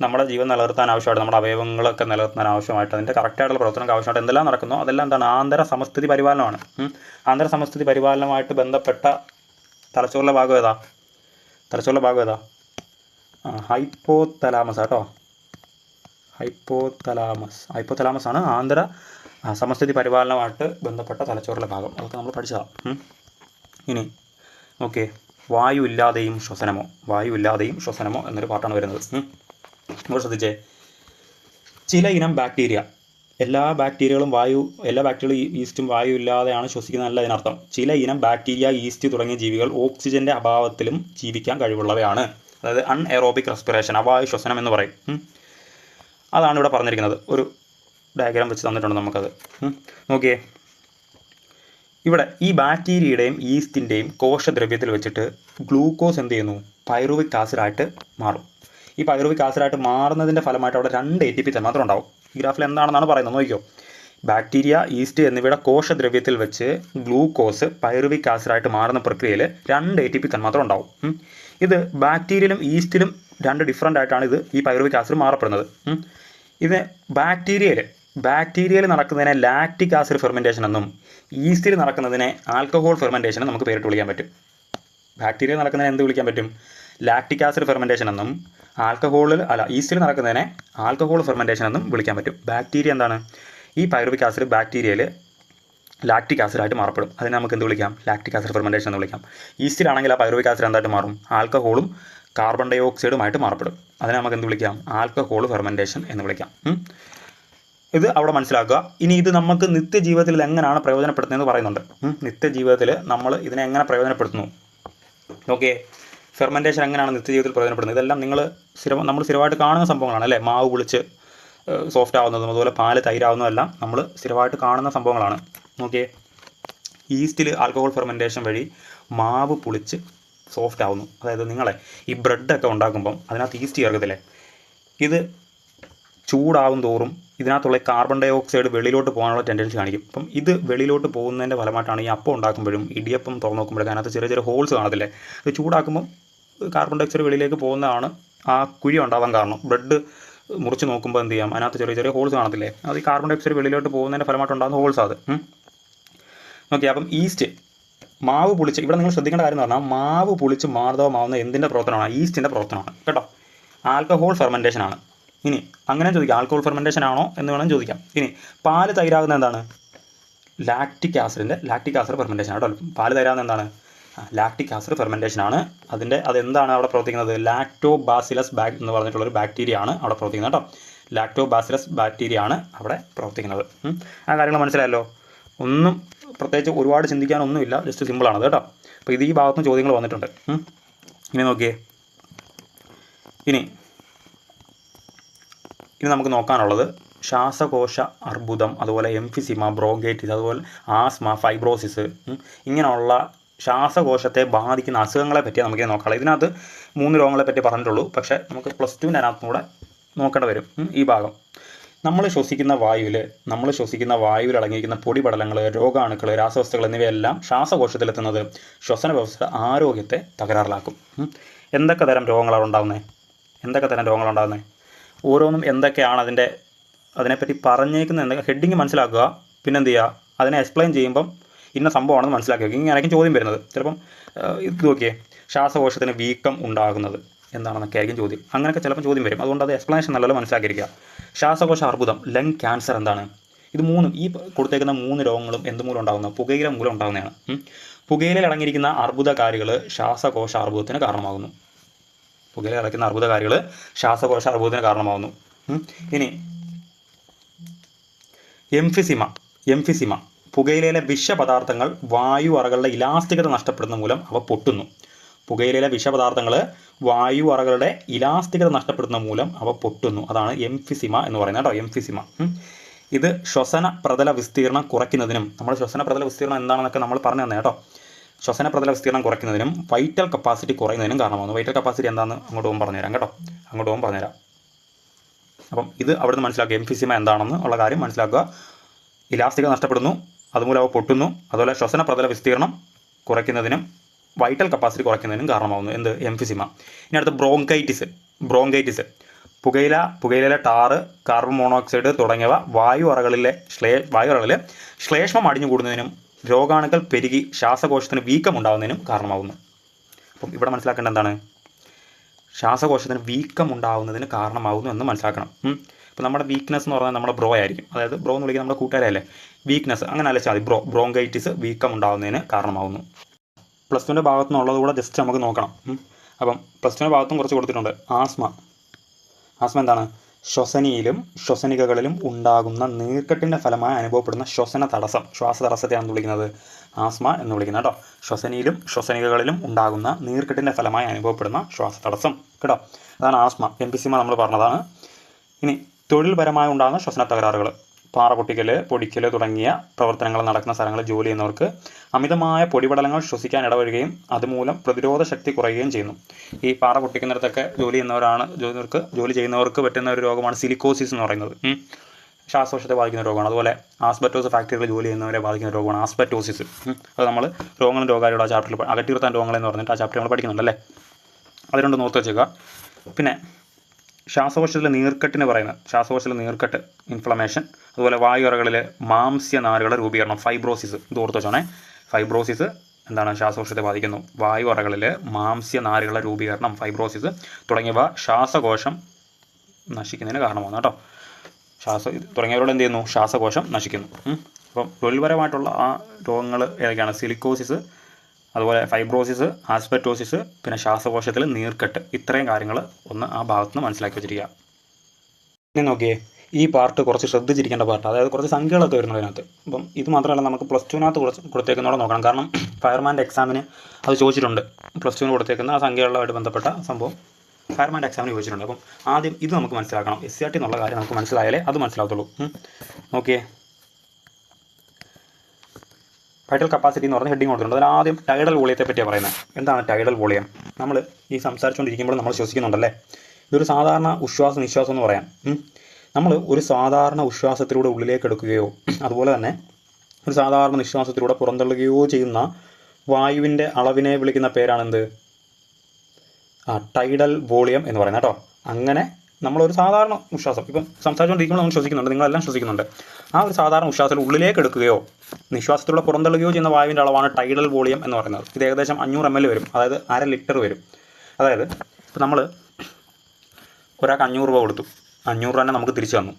നമ്മുടെ ജീവൻ നിലനിർത്താൻ ആവശ്യമായിട്ട് നമ്മുടെ അവയവങ്ങളൊക്കെ നിലനിർത്താൻ ആവശ്യമായിട്ട് അതിന്റെ കറക്റ്റായിട്ടുള്ള പ്രവർത്തനം ആവശ്യമായിട്ട് എന്തെല്ലാം നടക്കുന്നു? അതെല്ലാം എന്താണ്? ആന്തര സമസ്ഥിതി പരിപാലനമാണ്. ആന്ധ്ര സമസ്ഥിതി പരിപാലനമായിട്ട് ബന്ധപ്പെട്ട തലച്ചോറിലെ ഭാഗം ഏതാ? തലച്ചോറിലെ ഭാഗം ഏതാ? ഹൈപ്പോ തലാമസ് കേട്ടോ. ഹൈപ്പോ തലാമസ് ഹൈപ്പോ തലാമസ് ആണ് ആന്തര ആ, സമസ്ഥിതി പരിപാലനമായിട്ട് ബന്ധപ്പെട്ട തലച്ചോറിലെ ഭാഗം. അതൊക്കെ നമ്മൾ പഠിച്ചതാണ്. ഇനി ഓക്കെ വായു ഇല്ലാതെയും ശ്വസനമോ? വായു ഇല്ലാതെയും ശ്വസനമോ എന്നൊരു പാട്ടാണ് വരുന്നത്. നമ്മൾ ശ്രദ്ധിച്ചേ. ചില ഇനം ബാക്ടീരിയ. എല്ലാ ബാക്ടീരിയകളും വായു എല്ലാ ബാക്ടീരിയകളും ഈസ്റ്റും വായു ഇല്ലാതെയാണ് ശ്വസിക്കുന്നതല്ല അതിനർത്ഥം ചില ഇനം ബാക്ടീരിയ ഈസ്റ്റ് തുടങ്ങിയ ജീവികൾ ഓക്സിജന്റെ അഭാവത്തിലും ജീവിക്കാൻ കഴിവുള്ളവയാണ്. അതായത് അൺ എറോബിക് റെസ്പിറേഷൻ അവായു ശ്വസനം എന്ന് പറയും. അതാണ് ഇവിടെ പറഞ്ഞിരിക്കുന്നത്. ഒരു ഡയഗ്രാം വെച്ച് തന്നിട്ടുണ്ട് നമുക്കത്. നോക്കിയേ. ഇവിടെ ഈ ബാക്ടീരിയയുടെയും ഈസ്റ്റിന്റെയും കോശദ്രവ്യത്തിൽ വെച്ചിട്ട് ഗ്ലൂക്കോസ് എന്ത് ചെയ്യുന്നു? പൈറുവിക് ആസിഡായിട്ട് മാറും. ഈ പൈറുവിക് ആസിഡായിട്ട് മാറുന്നതിന്റെ ഫലമായിട്ട് അവിടെ രണ്ട് എ ടി പി തന്മാത്രം ഉണ്ടാവും. ഈ ഗ്രാഫിൽ എന്താണെന്നാണ് പറയുന്നത് നോക്കിയോ ബാക്ടീരിയ ഈസ്റ്റ് എന്നിവയുടെ കോശദ്രവ്യത്തിൽ വെച്ച് ഗ്ലൂക്കോസ് പൈറുവിക് ആസിഡായിട്ട് മാറുന്ന പ്രക്രിയയിൽ രണ്ട് എ ടി പി തന്മാത്രം ഉണ്ടാവും. ഇത് ബാക്ടീരിയയിലും ഈസ്റ്റിലും രണ്ട് ഡിഫറന്റ് ആയിട്ടാണ് ഇത് ഈ പൈറുവിക് ആസിഡ് മാറപ്പെടുന്നത്. ഇത് ബാക്ടീരിയയിൽ ബാക്ടീരിയയിൽ നടക്കുന്നതിനെ ലാക്റ്റിക് ആസിഡ് ഫെർമെന്റേഷൻ എന്നും ഈസ്റ്റിൽ നടക്കുന്നതിനെ ആൽക്കഹോൾ ഫെർമെന്റേഷൻ നമുക്ക് പേരിട്ട് വിളിക്കാൻ പറ്റും. ബാക്ടീരിയ നടക്കുന്നതിനെ എന്ത് വിളിക്കാൻ പറ്റും? ലാക്റ്റിക് ആസിഡ് ഫെർമെന്റേഷൻ എന്നും ആൽക്കഹോളിൽ അല്ല ഈസ്റ്റിൽ നടക്കുന്നതിനെ ആൽക്കഹോൾ ഫെർമെന്റേഷൻ എന്നും വിളിക്കാൻ പറ്റും. ബാക്ടീരിയ എന്താണ്? ഈ പൈറുവിക് ആസിഡ് ബാക്ടീരിയയിൽ ലാക്റ്റിക് ആസിഡായിട്ട് മാറപ്പെടും. അതിനെ നമുക്ക് എന്ത് വിളിക്കാം? ലാക്റ്റിക് ആസിഡ് ഫെർമെന്റേഷൻ എന്ന് വിളിക്കാം. ഈസ്റ്റിലാണെങ്കിൽ ആ പൈറുവിക് ആസിഡ് എന്തായിട്ട് മാറും? ആൽക്കഹോളും കാർബൺ ഡൈ ഓക്സൈഡുമായിട്ട് മാറപ്പെടും. അതിനെ നമുക്ക് എന്ത് വിളിക്കാം? ആൽക്കഹോൾ ഫെർമെന്റേഷൻ എന്ന് വിളിക്കാം. ഇത് അവിടെ മനസ്സിലാക്കുക. ഇനി ഇത് നമുക്ക് നിത്യജീവിതത്തിൽ എങ്ങനെയാണ് പ്രയോജനപ്പെടുത്തുന്നതെന്ന് പറയുന്നുണ്ട്. നിത്യജീവിതത്തിൽ നമ്മൾ ഇതിനെ എങ്ങനെ പ്രയോജനപ്പെടുത്തുന്നു? ഓക്കെ ഫെർമെന്റേഷൻ എങ്ങനെയാണ് നിത്യജീവിതത്തിൽ പ്രയോജനപ്പെടുന്നത്? ഇതെല്ലാം നിങ്ങൾ സ്ഥിരം നമ്മൾ സ്ഥിരമായിട്ട് കാണുന്ന സംഭവങ്ങളാണ് അല്ലേ? മാവ് പുളിച്ച് സോഫ്റ്റ് ആവുന്നതും അതുപോലെ പാൽ തൈരാവുന്നതും എല്ലാം നമ്മൾ സ്ഥിരമായിട്ട് കാണുന്ന സംഭവങ്ങളാണ്. ഓക്കെ ഈസ്റ്റിൽ ആൽക്കഹോൾ ഫെർമെന്റേഷൻ വഴി മാവ് പുളിച്ച് സോഫ്റ്റ് ആവുന്നു. അതായത് നിങ്ങളെ ഈ ബ്രെഡൊക്കെ ഉണ്ടാക്കുമ്പം അതിനകത്ത് ഈസ്റ്റ് ചേർക്കത്തില്ലേ? ഇത് ചൂടാവും തോറും ഇതിനകത്തുള്ള കാർബൺ ഡൈ ഓക്സൈഡ് വെളിയിലോട്ട് പോകാനുള്ള ടെൻഡൻസി കാണിക്കും. അപ്പം ഇത് വെളിയിലോട്ട് പോകുന്നതിന്റെ ഫലമായിട്ടാണ് ഈ അപ്പം ഉണ്ടാക്കുമ്പോഴും ഇടിയപ്പം തുറന്ന് നോക്കുമ്പോഴും അതിനകത്ത് ചെറിയ ചെറിയ ഹോൾസ് കാണത്തില്ലേ? ഇത് ചൂടാക്കുമ്പം കാർബൺ ഡൈ ഓക്സൈഡ് വെളിയിലേക്ക് പോകുന്നതാണ് ആ കുഴി ഉണ്ടാവാൻ കാരണം. ബ്രെഡ് മുറിച്ച് നോക്കുമ്പോൾ എന്ത് ചെയ്യാം? അതിനകത്ത് ചെറിയ ചെറിയ ഹോൾസ് കാണത്തില്ലേ? അത് ഈ കാർബൺ ഡൈ ഓക്സൈഡ് വെളിയിലോട്ട് പോകുന്നതിന്റെ ഫലമായിട്ട് ഉണ്ടാകുന്ന ഹോൾസ് അത്. ഓക്കെ അപ്പം ഈസ്റ്റ് മാവ് പുളിച്ച് ഇവിടെ നിങ്ങൾ ശ്രദ്ധിക്കേണ്ട കാര്യം എന്ന് പറഞ്ഞാൽ മാവ് പുളിച്ച് മാർദ്ദവമാവുന്ന എന്തിന്റെ പ്രവർത്തനമാണ്? ഈസ്റ്റിന്റെ പ്രവർത്തനമാണ്. കേട്ടോ? ആൽക്കഹോൾ ഫെർമെന്റേഷൻ ആണ്. ഇനി അങ്ങനെ ചോദിക്കാം. ആൽക്കഹോൾ ഫെർമെന്റേഷൻ ആണോ എന്ന് വേണം ചോദിക്കാം. ഇനി പാൽ തൈരാകുന്ന എന്താണ്? ലാക്റ്റിക് ആസിഡിന്റെ ലാക്റ്റിക് ആസിഡ് ഫെർമെന്റേഷൻ കേട്ടോ. പാൽ തൈരാകുന്ന എന്താണ്? ലാക്റ്റിക് ആസിഡ് ഫെർമെന്റേഷൻ ആണ്. അതിന്റെ അതെന്താണ് അവിടെ പ്രവർത്തിക്കുന്നത്? ലാക്ടോ ബാസിലസ് ബാക് എന്ന് പറഞ്ഞിട്ടുള്ള ഒരു ബാക്ടീരിയ ആണ് അവിടെ പ്രവർത്തിക്കുന്നത് കേട്ടോ. ലാക്ടോ ബാസിലസ് ബാക്ടീരിയ ആണ് അവിടെ പ്രവർത്തിക്കുന്നത്. ആ കാര്യങ്ങൾ മനസ്സിലായല്ലോ? ഒന്നും പ്രത്യേകിച്ച് ഒരുപാട് ചിന്തിക്കാനൊന്നുമില്ല. ജസ്റ്റ് സിമ്പിളാണ് കേട്ടോ. അപ്പോൾ ഇത് ഈ ഭാഗത്തും ചോദ്യങ്ങൾ വന്നിട്ടുണ്ട്. ഇനി നോക്കിയേ. ഇനി ഇനി നമുക്ക് നോക്കാനുള്ളത് ശ്വാസകോശ അർബുദം അതുപോലെ എംഫിസിമ ബ്രോങ്കൈറ്റിസ് അതുപോലെ ആസ്മ ഫൈബ്രോസിസ് ഇങ്ങനെയുള്ള ശ്വാസകോശത്തെ ബാധിക്കുന്ന അസുഖങ്ങളെ പറ്റി നമുക്ക് നോക്കാം ഇതിനകത്ത് മൂന്ന് രോഗങ്ങളെ പറ്റി പറഞ്ഞിട്ടുള്ളൂ. പക്ഷേ നമുക്ക് പ്ലസ് ടുവിന്റെ അതിനകത്തും കൂടെ നോക്കേണ്ടി വരും ഈ ഭാഗം. നമ്മൾ ശ്വസിക്കുന്ന വായുവിൽ നമ്മൾ ശ്വസിക്കുന്ന വായുവിൽ അടങ്ങിയിരിക്കുന്ന പൊടിപടലങ്ങൾ രോഗാണുക്കൾ രാസവസ്തുക്കൾ എന്നിവയെല്ലാം ശ്വാസകോശത്തിലെത്തുന്നത് ശ്വസന വ്യവസ്ഥ ആരോഗ്യത്തെ തകരാറിലാക്കും. എന്തൊക്കെ തരം രോഗങ്ങളാണ് ഉണ്ടാകുന്നത് എന്തൊക്കെ തരം രോഗങ്ങളുണ്ടാകുന്നത് ഓരോന്നും എന്തൊക്കെയാണ് അതിന്റെ അതിനെപ്പറ്റി പറഞ്ഞേക്കുന്ന എന്തൊക്കെ ഹെഡിങ് മനസ്സിലാക്കുക. പിന്നെ എന്ത് ചെയ്യുക അതിനെ എക്സ്പ്ലെയിൻ ചെയ്യുമ്പം ഇന്ന സംഭവമാണെന്ന് മനസ്സിലാക്കി വെക്കുക ഇങ്ങനെയായിരിക്കും ചോദ്യം വരുന്നത്. ചിലപ്പം ഇത് നോക്കിയേ ശ്വാസകോശത്തിന് വീക്കം ഉണ്ടാകുന്നത് എന്താണെന്നൊക്കെ ആയിരിക്കും ചോദ്യം. അങ്ങനെയൊക്കെ ചിലപ്പോൾ ചോദ്യം വരും. അതുകൊണ്ട് അത് എക്സ്പ്ലനേഷൻ നല്ലപോലെ മനസ്സിലാക്കിയിരിക്കുക. ശ്വാസകോശ അർബുദം ലങ് ക്യാൻസർ എന്താണ്? ഇത് മൂന്നും ഈ കൊടുത്തേക്കുന്ന മൂന്ന് രോഗങ്ങളും എന്തുമൂലം ഉണ്ടാകുന്ന? പുകയില മൂലം ഉണ്ടാകുന്നതാണ്. പുകയിലടങ്ങിയിരിക്കുന്ന അർബുദകാരികൾ ശ്വാസകോശ അർബുദത്തിന് കാരണമാകുന്നു. പുകയില അടയ്ക്കുന്ന അർബുദകാരികൾ ശ്വാസകോശ അർബുദത്തിന് കാരണമാകുന്നു ഇനി എംഫിസിമ എംഫിസിമ. പുകയിലയിലെ വിഷപദാർത്ഥങ്ങൾ വായു അറകളുടെ ഇലാസ്തികത നഷ്ടപ്പെടുന്ന മൂലം അവ പൊട്ടുന്നു. പുകയിലയിലെ വിഷപദാർത്ഥങ്ങൾ വായു അറകളുടെ ഇലാസ്തികത നഷ്ടപ്പെടുന്ന മൂലം അവ പൊട്ടുന്നു. അതാണ് എംഫിസിമ എന്ന് പറയുന്നത് കേട്ടോ എംഫിസിമ. ഇത് ശ്വസന പ്രതല വിസ്തീർണം കുറയ്ക്കുന്നതിനും നമ്മൾ ശ്വസന പ്രതല വിസ്തീർണം എന്താണെന്നൊക്കെ നമ്മൾ പറഞ്ഞു തന്നെ കേട്ടോ. ശ്വസന പ്രതല വിസ്തീർണം കുറയ്ക്കുന്നതിനും വൈറ്റൽ കപ്പാസിറ്റി കുറയുന്നതിനും കാരണമാകുന്നു വൈറ്റൽ കപ്പാസിറ്റി എന്താണെന്ന് അങ്ങോട്ട് പോകുമ്പോൾ പറഞ്ഞുതരാം കേട്ടോ. അങ്ങോട്ട് പോകുമ്പോൾ പറഞ്ഞുതരാം. അപ്പം ഇത് അവിടുന്ന് മനസ്സിലാക്കുക. എംഫിസിമ എന്താണെന്ന് ഉള്ള കാര്യം മനസ്സിലാക്കുക. ഇലാസ്തിക നഷ്ടപ്പെടുന്നു. അതുമൂലം അവ പൊട്ടുന്നു. അതുപോലെ ശ്വസന പ്രതല വിസ്തീർണം കുറയ്ക്കുന്നതിനും വൈറ്റൽ കപ്പാസിറ്റി കുറയ്ക്കുന്നതിനും കാരണമാകുന്നു എന്ത്? എംഫിസിമ ഇനി അടുത്ത ബ്രോങ്കൈറ്റിസ് ബ്രോങ്കൈറ്റിസ് പുകയില പുകയിലെ ടാറ് കാർബൺ മോണോക്സൈഡ് തുടങ്ങിയവ വായു അറകളിലെ ശ്ലേ വായു അറകളിൽ ശ്ലേഷ്മം അടിഞ്ഞു കൂടുന്നതിനും രോഗാണുക്കൾ പെരുകി ശ്വാസകോശത്തിന് വീക്കം ഉണ്ടാകുന്നതിനും കാരണമാകുന്നു അപ്പം ഇവിടെ മനസ്സിലാക്കേണ്ട എന്താണ്? ശ്വാസകോശത്തിന് വീക്കം ഉണ്ടാകുന്നതിന് കാരണമാകുന്നു എന്ന് മനസ്സിലാക്കണം. ഇപ്പോൾ നമ്മുടെ വീക്ക്നെസ് എന്ന് പറഞ്ഞാൽ നമ്മുടെ ബ്രോ ആയിരിക്കും. അതായത് ബ്രോ എന്ന് വിളിക്കുന്ന നമ്മുടെ കൂട്ടുകാരല്ലേ? വീക്ക്നെസ് അങ്ങനെ അലച്ചാൽ മതി. ബ്രോ ബ്രോങ്കൈറ്റിസ് വീക്കം ഉണ്ടാകുന്നതിന് കാരണമാകുന്നു പ്ലസ് ടുവിന്റെ ഭാഗത്തു നിന്നുള്ളത് കൂടെ ജസ്റ്റ് നമുക്ക് നോക്കണം. അപ്പം പ്ലസ് ടുവിന്റെ ഭാഗത്തും കുറച്ച് കൊടുത്തിട്ടുണ്ട്. ആസ്മ ആസ്മ എന്താണ്? ശ്വസനിയിലും ശ്വസനികകളിലും ഉണ്ടാകുന്ന നീർക്കെട്ടിന്റെ ഫലമായി അനുഭവപ്പെടുന്ന ശ്വസന തടസ്സം ശ്വാസ തടസ്സത്തെയാണ് വിളിക്കുന്നത്? ആസ്മ എന്ന് വിളിക്കുന്നത് കേട്ടോ. ശ്വസനിയിലും ശ്വസനികകളിലും ഉണ്ടാകുന്ന നീർക്കെട്ടിന്റെ ഫലമായി അനുഭവപ്പെടുന്ന ശ്വാസ തടസ്സം കേട്ടോ. അതാണ് ആസ്മ. എംപിസിമ നമ്മൾ പറഞ്ഞതാണ്. ഇനി തൊഴിൽപരമായി ഉണ്ടാകുന്ന ശ്വസന തകരാറുകൾ. പാറ പൊട്ടിക്കൽ പൊടിക്കൽ തുടങ്ങിയ പ്രവർത്തനങ്ങൾ നടക്കുന്ന സ്ഥലങ്ങളിൽ ജോലി ചെയ്യുന്നവർക്ക് അമിതമായ പൊടിപടലങ്ങൾ ശ്വസിക്കാൻ ഇടവരുകയും അതുമൂലം പ്രതിരോധ ശക്തി കുറയുകയും ചെയ്യുന്നു. ഈ പാറ പൊട്ടിക്കുന്നിടത്തൊക്കെ ജോലി ചെയ്യുന്നവരാണ് ജോലിക്ക് ജോലി ചെയ്യുന്നവർക്ക് പറ്റുന്ന ഒരു രോഗമാണ് സിലിക്കോസിസ് എന്ന് പറയുന്നത്. ശ്വാസകോശത്തെ ബാധിക്കുന്ന രോഗമാണ്. അതുപോലെ ആസ്ബറ്റോസ് ഫാക്ടറിയിൽ ജോലി ചെയ്യുന്നവരെ ബാധിക്കുന്ന രോഗമാണ് ആസ്ബറ്റോസിസ് ഉം. അത് നമ്മൾ രോഗങ്ങളും രോഗാരിയുടെ ആ ചാപ്റ്ററിൽ അകറ്റി രോഗങ്ങൾ പറഞ്ഞിട്ട് ആ ചാപ്റ്റർ നമ്മൾ പഠിക്കുന്നുണ്ടല്ലേ അതിനോട് നോർത്ത് വെച്ചേക്കുക. പിന്നെ ശ്വാസകോശത്തിലെ നീർക്കെട്ടിന് പറയുന്നത്. ശ്വാസകോശത്തിലെ നീർക്കെട്ട് ഇൻഫ്ലമേഷൻ അതുപോലെ വായുറകളിലെ മാംസ്യ നാരുകളുടെ രൂപീകരണം ഫൈബ്രോസിസ് ഇത് ഓർത്ത് ഫൈബ്രോസിസ് എന്താണ്? ശ്വാസകോശത്തെ ബാധിക്കുന്നു. വായുറകളിലെ മാംസ്യ നാരുകളുടെ രൂപീകരണം ഫൈബ്രോസിസ് തുടങ്ങിയവ ശ്വാസകോശം നശിക്കുന്നതിന് കാരണമാണ് കേട്ടോ. ശ്വാസ തുടങ്ങിയവരോട് എന്ത് ചെയ്യുന്നു? ശ്വാസകോശം നശിക്കുന്നു. അപ്പം തൊഴിൽപരമായിട്ടുള്ള ആ രോഗങ്ങൾ ഏതൊക്കെയാണ്? സിലിക്കോസിസ് അതുപോലെ ഫൈബ്രോസിസ് ആസ്പെറ്റോസിസ് പിന്നെ ശ്വാസകോശത്തിൽ നീർക്കെട്ട്. ഇത്രയും കാര്യങ്ങൾ ഒന്ന് ആ ഭാഗത്ത് നിന്ന് മനസ്സിലാക്കി വെച്ചിരിക്കുക. ഇനി നോക്കിയേ ഈ പാർട്ട് കുറച്ച് ശ്രദ്ധിച്ചിരിക്കേണ്ട പാർട്ട് അതായത് കുറച്ച് സംഖ്യകളൊക്കെ വരുന്നത് അതിനകത്ത്. അപ്പം ഇത് മാത്രമല്ല നമുക്ക് പ്ലസ് ടുവിനകത്ത് കുറച്ച് കൊടുത്തേക്കുന്നതോടെ നോക്കണം. കാരണം ഫയർമാന്റെ എക്സാമിന് അത് ചോദിച്ചിട്ടുണ്ട്. പ്ലസ് ടുവിന് കൊടുത്തേക്കുന്ന ആ സംഖ്യകളുമായിട്ട് ബന്ധപ്പെട്ട സംഭവം ഫയർമാന്റെ എക്സാമിന് ചോദിച്ചിട്ടുണ്ട്. അപ്പം ആദ്യം ഇത് നമുക്ക് മനസ്സിലാക്കണം. എസ് സി ആർ ടി എന്നുള്ള കാര്യം നമുക്ക് മനസ്സിലായാലേ അത് മനസ്സിലാകത്തുള്ളൂ. ഓക്കെ വൈറ്റൽ കപ്പാസിറ്റി എന്ന് പറഞ്ഞ ഹെഡിങ് കൊടുത്തിട്ടുണ്ട്. അതിൽ ആദ്യം ടൈഡൽ വോളിയത്തെ പറ്റിയാണ് പറയുന്നത്. എന്താണ് ടൈഡൽ വോളിയം? നമ്മൾ ഈ സംസാരിച്ചുകൊണ്ടിരിക്കുമ്പോൾ നമ്മൾ ശ്വസിക്കുന്നുണ്ടല്ലേ? ഇതൊരു സാധാരണ ഉശ്വാസ നിശ്വാസം എന്ന് പറയാം. നമ്മൾ ഒരു സാധാരണ ഉശ്വാസത്തിലൂടെ ഉള്ളിലേക്ക് എടുക്കുകയോ അതുപോലെ തന്നെ ഒരു സാധാരണ നിശ്വാസത്തിലൂടെ പുറന്തള്ളുകയോ ചെയ്യുന്ന വായുവിന്റെ അളവിനെ വിളിക്കുന്ന പേരാണെന്ത്? ആ ടൈഡൽ വോളിയം എന്ന് പറയുന്നത് കേട്ടോ. അങ്ങനെ നമ്മളൊരു സാധാരണ വിശ്വാസം ഇപ്പം സംസാരിച്ചുകൊണ്ടിരിക്കുമ്പോൾ നമ്മൾ ശ്വസിക്കുന്നുണ്ട് നിങ്ങളെല്ലാം ശ്വസിക്കുന്നുണ്ട്. ആ ഒരു സാധാരണ വിശ്വാസത്തിൽ ഉള്ളിലേക്ക് എടുക്കുകയോ നിശ്വാസത്തിലൂടെ പുറന്തള്ളുകയോ ചെയ്യുന്ന വായുവിന്റെ അളവാണ് ടൈഡൽ വോളിയം എന്ന് പറയുന്നത്. ഇത് ഏകദേശം അഞ്ഞൂറ് എം എൽ വരും അതായത് അര ലിറ്റർ വരും. അതായത് ഇപ്പം നമ്മൾ ഒരാൾക്ക് അഞ്ഞൂറ് രൂപ കൊടുത്തു. അഞ്ഞൂറ് തന്നെ നമുക്ക് തിരിച്ചു തന്നു.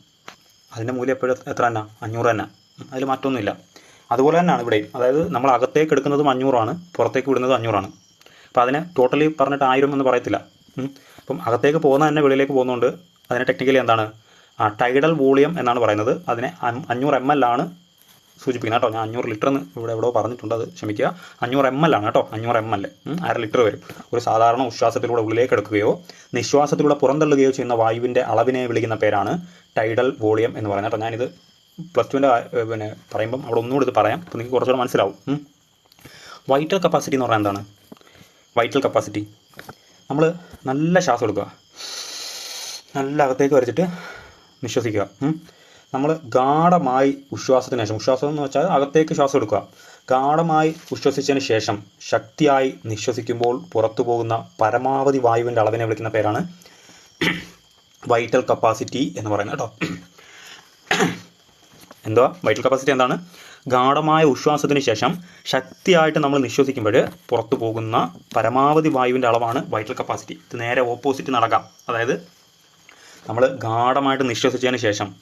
അതിന്റെ മൂല്യം എപ്പോഴും എത്ര തന്നെ? അഞ്ഞൂറ് തന്നെ. അതിൽ മാറ്റമൊന്നുമില്ല അതുപോലെ തന്നെയാണ് ഇവിടെയും. അതായത് നമ്മൾ അകത്തേക്ക് എടുക്കുന്നതും അഞ്ഞൂറാണ് പുറത്തേക്ക് വിടുന്നതും അഞ്ഞൂറാണ് അപ്പോൾ അതിനെ ടോട്ടലി പറഞ്ഞിട്ട് ആയിരം എന്ന് പറയത്തില്ല. അപ്പം അകത്തേക്ക് പോകുന്ന തന്നെ വെളിയിലേക്ക് പോകുന്നുണ്ട് അതിനെ ടെക്നിക്കലി എന്താണ്? ആ ടൈഡൽ വോളിയം എന്നാണ് പറയുന്നത്. അതിനെ അഞ്ഞൂറ് എം എൽ ആണ് സൂചിപ്പിക്കുന്നത് കേട്ടോ. ഞാൻ അഞ്ഞൂറ് ലിറ്റർ എന്ന് ഇവിടെ എവിടെ പറഞ്ഞിട്ടുണ്ട് അത് ക്ഷമിക്കുക. അഞ്ഞൂറ് എം എൽ ആണ് കേട്ടോ. അഞ്ഞൂറ് എം എൽ അര ലിറ്റർ വരും. ഒരു സാധാരണ ഉച്ഛ്വാസത്തിലൂടെ ഉള്ളിലേക്ക് എടുക്കുകയോ നിശ്വാസത്തിലൂടെ പുറന്തള്ളുകയോ ചെയ്യുന്ന വായുവിന്റെ അളവിനെ വിളിക്കുന്ന പേരാണ് ടൈഡൽ വോളിയം എന്ന് പറയുന്നത് കേട്ടോ. ഞാനിത് പ്ലസ് ടുവിന്റെ പിന്നെ പറയുമ്പം അവിടെ ഒന്നുകൂടി ഇത് പറയാം. അപ്പോൾ നിങ്ങൾക്ക് കുറച്ചുകൂടെ മനസ്സിലാവും. വൈറ്റൽ കപ്പാസിറ്റി എന്ന് പറഞ്ഞാൽ എന്താണ്? വൈറ്റൽ കപ്പാസിറ്റി നമ്മൾ നല്ല ശ്വാസം എടുക്കുക. നല്ല അകത്തേക്ക് വരച്ചിട്ട് നിശ്വസിക്കുക. നമ്മൾ ഗാഠമായി ഉശ്വാസത്തിന് ശേഷം ഉശ്വാസം എന്ന് വെച്ചാൽ അകത്തേക്ക് ശ്വാസം എടുക്കുക. ഗാഠമായി ഉശ്വസിച്ചതിന് ശേഷം ശക്തിയായി നിശ്വസിക്കുമ്പോൾ പുറത്തു പോകുന്ന പരമാവധി വായുവിന്റെ അളവിനെ വിളിക്കുന്ന പേരാണ് വൈറ്റൽ കപ്പാസിറ്റി എന്ന് പറയുന്നത് കേട്ടോ. എന്തുവാ വൈറ്റൽ കപ്പാസിറ്റി എന്താണ്? ഗാഠമായ ഉശ്വാസത്തിന് ശേഷം ശക്തിയായിട്ട് നമ്മൾ നിശ്വസിക്കുമ്പോൾ പുറത്തു പോകുന്ന പരമാവധി വായുവിന്റെ അളവാണ് വൈറ്റൽ കപ്പാസിറ്റി ഇത് നേരെ ഓപ്പോസിറ്റ് നടക്കാം. അതായത് നമ്മൾ ഗാഠമായിട്ട് നിശ്വസിച്ചതിന് ശേഷം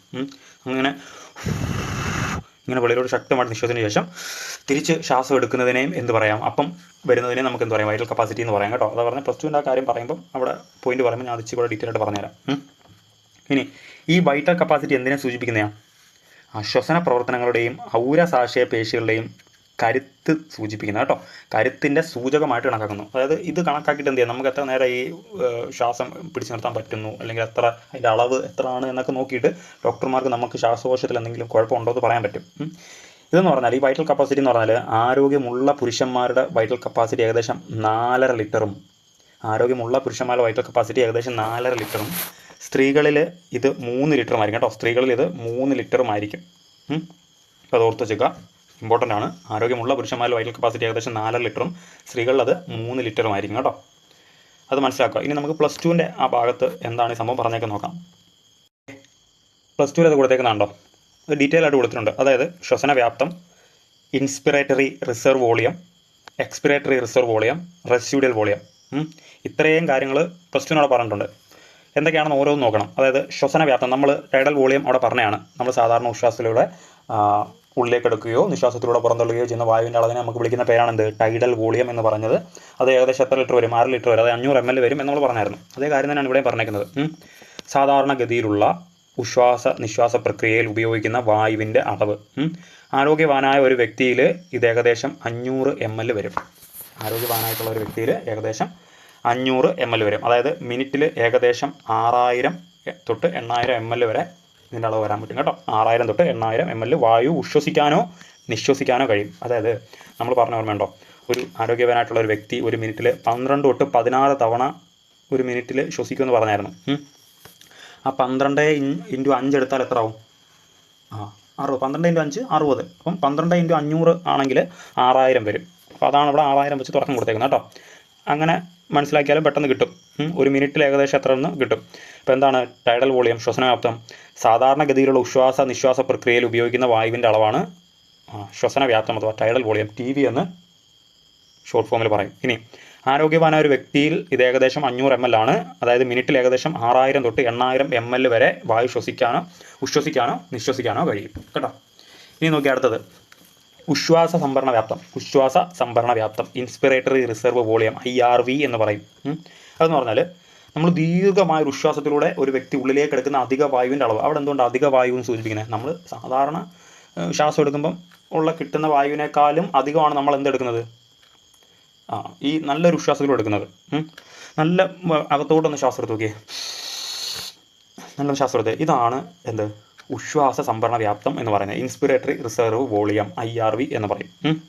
അങ്ങനെ ഇങ്ങനെ വെളിയിലോട്ട് ശക്തമായിട്ട് നിശ്വസിച്ചതിന് ശേഷം തിരിച്ച് ശ്വാസം എടുക്കുന്നതിനെയും എന്ത് പറയാം? അപ്പം വരുന്നതിനെ നമുക്ക് എന്ത് പറയാം? വൈറ്റൽ കപ്പാസിറ്റി എന്ന് പറയാം കേട്ടോ. അതാ പറഞ്ഞാൽ പ്ലസ് ടുവിന്റെ ആ കാര്യം പറയുമ്പം അവിടെ പോയിന്റ് പറയുമ്പോൾ ഞാൻ അതിച്ച് കൂടെ ഡീറ്റെയിൽ ആയിട്ട് പറഞ്ഞുതരാം. ഇനി ഈ വൈറ്റൽ കപ്പാസിറ്റി എന്തിനെ സൂചിപ്പിക്കുന്നതാണ് ആ ശ്വസന പ്രവർത്തനങ്ങളുടെയും ഔരസാശയ പേശികളുടെയും കരുത്ത് സൂചിപ്പിക്കുന്ന കേട്ടോ. കരുത്തിന്റെ സൂചകമായിട്ട് കണക്കാക്കുന്നു അതായത് ഇത് കണക്കാക്കിയിട്ട് എന്ത് ചെയ്യാം? നമുക്ക് എത്ര നേരം ഈ ശ്വാസം പിടിച്ചു നിർത്താൻ പറ്റുന്നു? അല്ലെങ്കിൽ എത്ര അതിന്റെ അളവ് എത്ര ആണ് എന്നൊക്കെ നോക്കിയിട്ട് ഡോക്ടർമാർക്ക് നമുക്ക് ശ്വാസകോശത്തിൽ എന്തെങ്കിലും കുഴപ്പമുണ്ടോ എന്ന് പറയാൻ പറ്റും. ഇതെന്ന് പറഞ്ഞാൽ ഈ വൈറ്റൽ കപ്പാസിറ്റി എന്ന് പറഞ്ഞാൽ ആരോഗ്യമുള്ള പുരുഷന്മാരുടെ വൈറ്റൽ കപ്പാസിറ്റി ഏകദേശം നാലര ലിറ്ററും. ആരോഗ്യമുള്ള പുരുഷന്മാരുടെ വൈറ്റൽ കപ്പാസിറ്റി ഏകദേശം നാലര ലിറ്ററും. സ്ത്രീകളിൽ ഇത് മൂന്ന് ലിറ്ററുമായിരിക്കും കേട്ടോ. സ്ത്രീകളിൽ ഇത് മൂന്ന് ലിറ്ററുമായിരിക്കും അപ്പോൾ അത് ഓർത്ത് വെച്ചേക്കുക ഇമ്പോർട്ടന്റ് ആണ്. ആരോഗ്യമുള്ള പുരുഷന്മാരിൽ വൈറ്റൽ കപ്പാസിറ്റി ഏകദേശം നാലര ലിറ്ററും സ്ത്രീകളിൽ അത് മൂന്ന് ലിറ്ററുമായിരിക്കും കേട്ടോ. അത് മനസ്സിലാക്കുക. ഇനി നമുക്ക് പ്ലസ് ടുവിന്റെ ആ ഭാഗത്ത് എന്താണ് ഈ സംഭവം പറഞ്ഞേക്ക് നോക്കാം. പ്ലസ് ടുവിൽ അത് കൊടുത്തേക്കുന്നുണ്ടോ? അത് ഡീറ്റെയിൽ ആയിട്ട് കൊടുത്തിട്ടുണ്ട്. അതായത് ശ്വസന വ്യാപ്തം inspiratory reserve volume expiratory reserve volume residual volume ഇത്രയും കാര്യങ്ങൾ പ്ലസ് ടുവിനോട് പറഞ്ഞിട്ടുണ്ട്. എന്തൊക്കെയാണെന്ന് ഓരോന്ന് നോക്കണം. അതായത് ശ്വസന വ്യാപ്തം. നമ്മൾ ടൈഡൽ വോളിയം അവിടെ പറഞ്ഞതാണ്. നമ്മൾ സാധാരണ ഉശ്വാസത്തിലൂടെ ഉള്ളിലേക്ക് എടുക്കുകയോ നിശ്വാസത്തിലൂടെ പുറന്തള്ളുകയോ ചെയ്യുന്ന വായുവിന്റെ അളവിനെ നമുക്ക് വിളിക്കുന്ന പേരാണ് എന്ത് ടൈഡൽ വോളിയം എന്ന് പറഞ്ഞത്. അത് ഏകദേശം എത്ര ലിറ്റർ വരും? ആറ് ലിറ്റർ വരും. അത് അഞ്ഞൂറ് എം എൽ വരും എന്ന് നമ്മൾ പറഞ്ഞായിരുന്നു. അതേ കാര്യം തന്നെയാണ് ഇവിടെ പറഞ്ഞേക്കുന്നത്. സാധാരണ സാധാരണഗതിയിലുള്ള ഉശ്വാസ നിശ്വാസ പ്രക്രിയയിൽ ഉപയോഗിക്കുന്ന വായുവിന്റെ അളവ്. ആരോഗ്യവാനായ ഒരു വ്യക്തിയിൽ ഇത് ഏകദേശം അഞ്ഞൂറ് എം എൽ വരും. ആരോഗ്യവാനായിട്ടുള്ള ഒരു വ്യക്തിയിൽ ഏകദേശം അഞ്ഞൂറ് എം എൽ വരും. അതായത് മിനിറ്റിൽ ഏകദേശം ആറായിരം തൊട്ട് എണ്ണായിരം എം എൽ വരെ ഇതിന്റെ അളവ് വരാൻ പറ്റും കേട്ടോ. ആറായിരം തൊട്ട് എണ്ണായിരം എം എൽ വായു ഉശ്വസിക്കാനോ നിശ്വസിക്കാനോ കഴിയും. അതായത് നമ്മൾ പറഞ്ഞ ഓർമ്മയുണ്ടോ ഒരു ആരോഗ്യവാനായിട്ടുള്ള ഒരു വ്യക്തി ഒരു മിനിറ്റിൽ പന്ത്രണ്ട് തൊട്ട് പതിനാറ് തവണ ഒരു മിനിറ്റിൽ ശ്വസിക്കുമെന്ന് പറഞ്ഞായിരുന്നു. ആ പന്ത്രണ്ട് ഇന്റു അഞ്ച് എടുത്താൽ എത്ര ആവും? ആ അറുപത്. പന്ത്രണ്ട് ഇന്റു അഞ്ച് അറുപത്. അപ്പം പന്ത്രണ്ട് ഇന്റു അഞ്ഞൂറ് ആണെങ്കിൽ ആറായിരം വരും. അപ്പോൾ അതാണ് ഇവിടെ ആറായിരം വെച്ച് തുടക്കം കൊടുത്തേക്കുന്നത് കേട്ടോ. അങ്ങനെ മനസ്സിലാക്കിയാലും പെട്ടെന്ന് കിട്ടും. ഒരു മിനിറ്റിൽ ഏകദേശം എത്ര എന്ന് കിട്ടും. അപ്പോൾ എന്താണ്? ടൈഡൽ വോളിയം ശ്വസനവ്യാപ്തം. സാധാരണഗതിയിലുള്ള ഉശ്വാസ നിശ്വാസ പ്രക്രിയയിൽ ഉപയോഗിക്കുന്ന വായുവിന്റെ അളവാണ് ശ്വസനവ്യാപ്തം അഥവാ ടൈഡൽ വോളിയം ടി വി എന്ന് ഷോർട്ട് ഫോമിൽ പറയും. ഇനി ആരോഗ്യവാനായ ഒരു വ്യക്തിയിൽ ഇത് ഏകദേശം അഞ്ഞൂറ് എം എൽ ആണ്. അതായത് മിനിറ്റിൽ ഏകദേശം ആറായിരം തൊട്ട് എണ്ണായിരം എം എൽ വരെ വായു ശ്വസിക്കാനോ ഉശ്വസിക്കാനോ നിശ്വസിക്കാനോ കഴിയും. കേട്ടോ? ഇനി നോക്കി അടുത്തത്. ഉശ്വാസ സംഭരണ വ്യാപ്തം. ഉശ്വാസ സംഭരണ വ്യാപ്തം. Inspiratory reserve volume I R V എന്ന് പറയും. അതെന്ന് പറഞ്ഞാൽ നമ്മൾ ദീർഘമായ ഒരു ഉശ്വാസത്തിലൂടെ ഒരു വ്യക്തി ഉള്ളിലേക്ക് എടുക്കുന്ന അധിക വായുവിന്റെ അളവ്. അവിടെ എന്തുകൊണ്ട് അധിക വായു എന്ന് സൂചിപ്പിക്കുന്നത്? നമ്മൾ സാധാരണ ശ്വാസം എടുക്കുമ്പം ഉള്ള കിട്ടുന്ന വായുവിനേക്കാളും അധികമാണ് നമ്മൾ എന്തെടുക്കുന്നത് ആ ഈ നല്ലൊരു ഉശ്വാസത്തിലൂടെ എടുക്കുന്നത്. നല്ല അകത്തോട്ടൊന്ന് ശ്വാസം എടുത്ത് നോക്കിയേ. നല്ല ശ്വാസം എടുത്ത്. ഇതാണ് എന്ത്? ഉശ്വാസ സംഭരണ വ്യാപ്തം എന്ന് പറയുന്നത്. Inspiratory reserve volume I R V എന്ന് പറയും.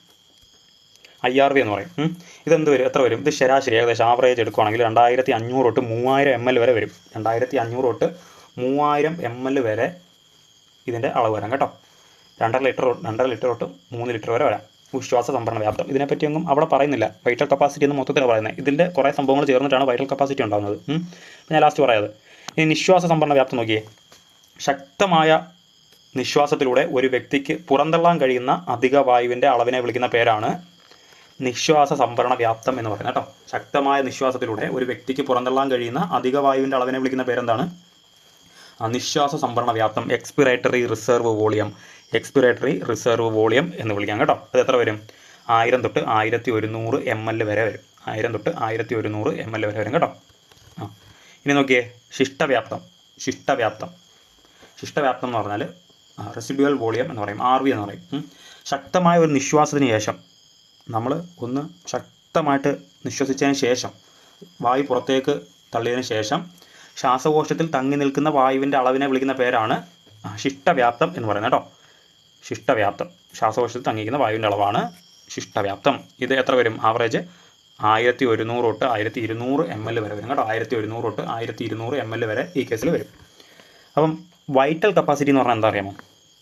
ഐ ആർ വി എന്ന് പറയും. ഇതെന്ത് വരും? എത്ര വരും? ഇത് ശരാശരി ഏകദേശം ആവറേജ് എടുക്കുകയാണെങ്കിൽ രണ്ടായിരത്തി അഞ്ഞൂറ് തൊട്ട് മൂവായിരം എം എൽ വരെ വരും. രണ്ടായിരത്തി അഞ്ഞൂറ് തൊട്ട് മൂവായിരം എം എൽ വരെ ഇതിന്റെ അളവ് വരാം കേട്ടോ. രണ്ടര ലിറ്റർ രണ്ടര ലിറ്റർ തൊട്ട് മൂന്ന് ലിറ്റർ വരെ വരാം. വിശ്വാസ സംഭരണ വ്യാപ്തം. ഇതിനെപ്പറ്റിയൊന്നും അവിടെ പറയുന്നില്ല. വൈറ്റൽ കപ്പാസിറ്റി എന്ന് മൊത്തത്തിൽ പറയുന്നത്. ഇതിന്റെ കുറേ സംഭവങ്ങൾ ചേർന്നിട്ടാണ് വൈറ്റൽ കപ്പാസിറ്റി ഉണ്ടാകുന്നത്. ഞാൻ ലാസ്റ്റ് പറയാത്. ഇനി നിശ്വാസ സംഭരണ വ്യാപ്തം നോക്കിയേ. ശക്തമായ നിശ്വാസത്തിലൂടെ ഒരു വ്യക്തിക്ക് പുറന്തള്ളാൻ കഴിയുന്ന അധിക വായുവിന്റെ അളവിനെ വിളിക്കുന്ന പേരാണ് നിശ്വാസ സംഭരണ വ്യാപ്തം എന്ന് പറയുന്നത് കേട്ടോ. ശക്തമായ നിശ്വാസത്തിലൂടെ ഒരു വ്യക്തിക്ക് പുറന്തള്ളാൻ കഴിയുന്ന അധിക വായുവിന്റെ അളവിനെ വിളിക്കുന്ന പേരെന്താണ്? നിശ്വാസ സംഭരണ വ്യാപ്തം expiratory reserve volume expiratory reserve volume എന്ന് വിളിക്കാം കേട്ടോ. അത് എത്ര വരും? ആയിരം തൊട്ട് ആയിരത്തി ഒരുന്നൂറ് എം എൽ വരെ വരും. ആയിരം തൊട്ട് ആയിരത്തി ഒരുന്നൂറ് എം എൽ വരെ വരും കേട്ടോ. ആ ഇനി നോക്കിയേ. ശിഷ്ടവ്യാപ്തം ശിഷ്ടവ്യാപ്തം. ശിഷ്ടവ്യാപ്തം എന്ന് പറഞ്ഞാൽ റെസിഡ്യുവൽ വോളിയം എന്ന് പറയും ആർ വി എന്ന് പറയും. ശക്തമായ ഒരു നിശ്വാസത്തിന് ശേഷം നമ്മൾ ഒന്ന് ശക്തമായിട്ട് നിശ്വസിച്ചതിന് ശേഷം വായു പുറത്തേക്ക് തള്ളിയതിന് ശേഷം ശ്വാസകോശത്തിൽ തങ്ങി നിൽക്കുന്ന വായുവിന്റെ അളവിനെ വിളിക്കുന്ന പേരാണ് ശിഷ്ടവ്യാപ്തം എന്ന് പറയുന്നത് കേട്ടോ. ശിഷ്ടവ്യാപ്തം. ശ്വാസകോശത്തിൽ തങ്ങിയിരിക്കുന്ന വായുവിന്റെ അളവാണ് ശിഷ്ടവ്യാപ്തം. ഇത് എത്ര വരും? ആവറേജ് ആയിരത്തി ഒരുന്നൂറ് തൊട്ട് ആയിരത്തി ഇരുന്നൂറ് എം എൽ വരെ വരും കേട്ടോ. ആയിരത്തി ഒരുന്നൂറ് തൊട്ട് ആയിരത്തി ഇരുന്നൂറ് എം എൽ വരെ ഈ കേസിൽ വരും. അപ്പം വൈറ്റൽ കപ്പാസിറ്റി എന്ന് പറഞ്ഞാൽ എന്താ അറിയാമോ?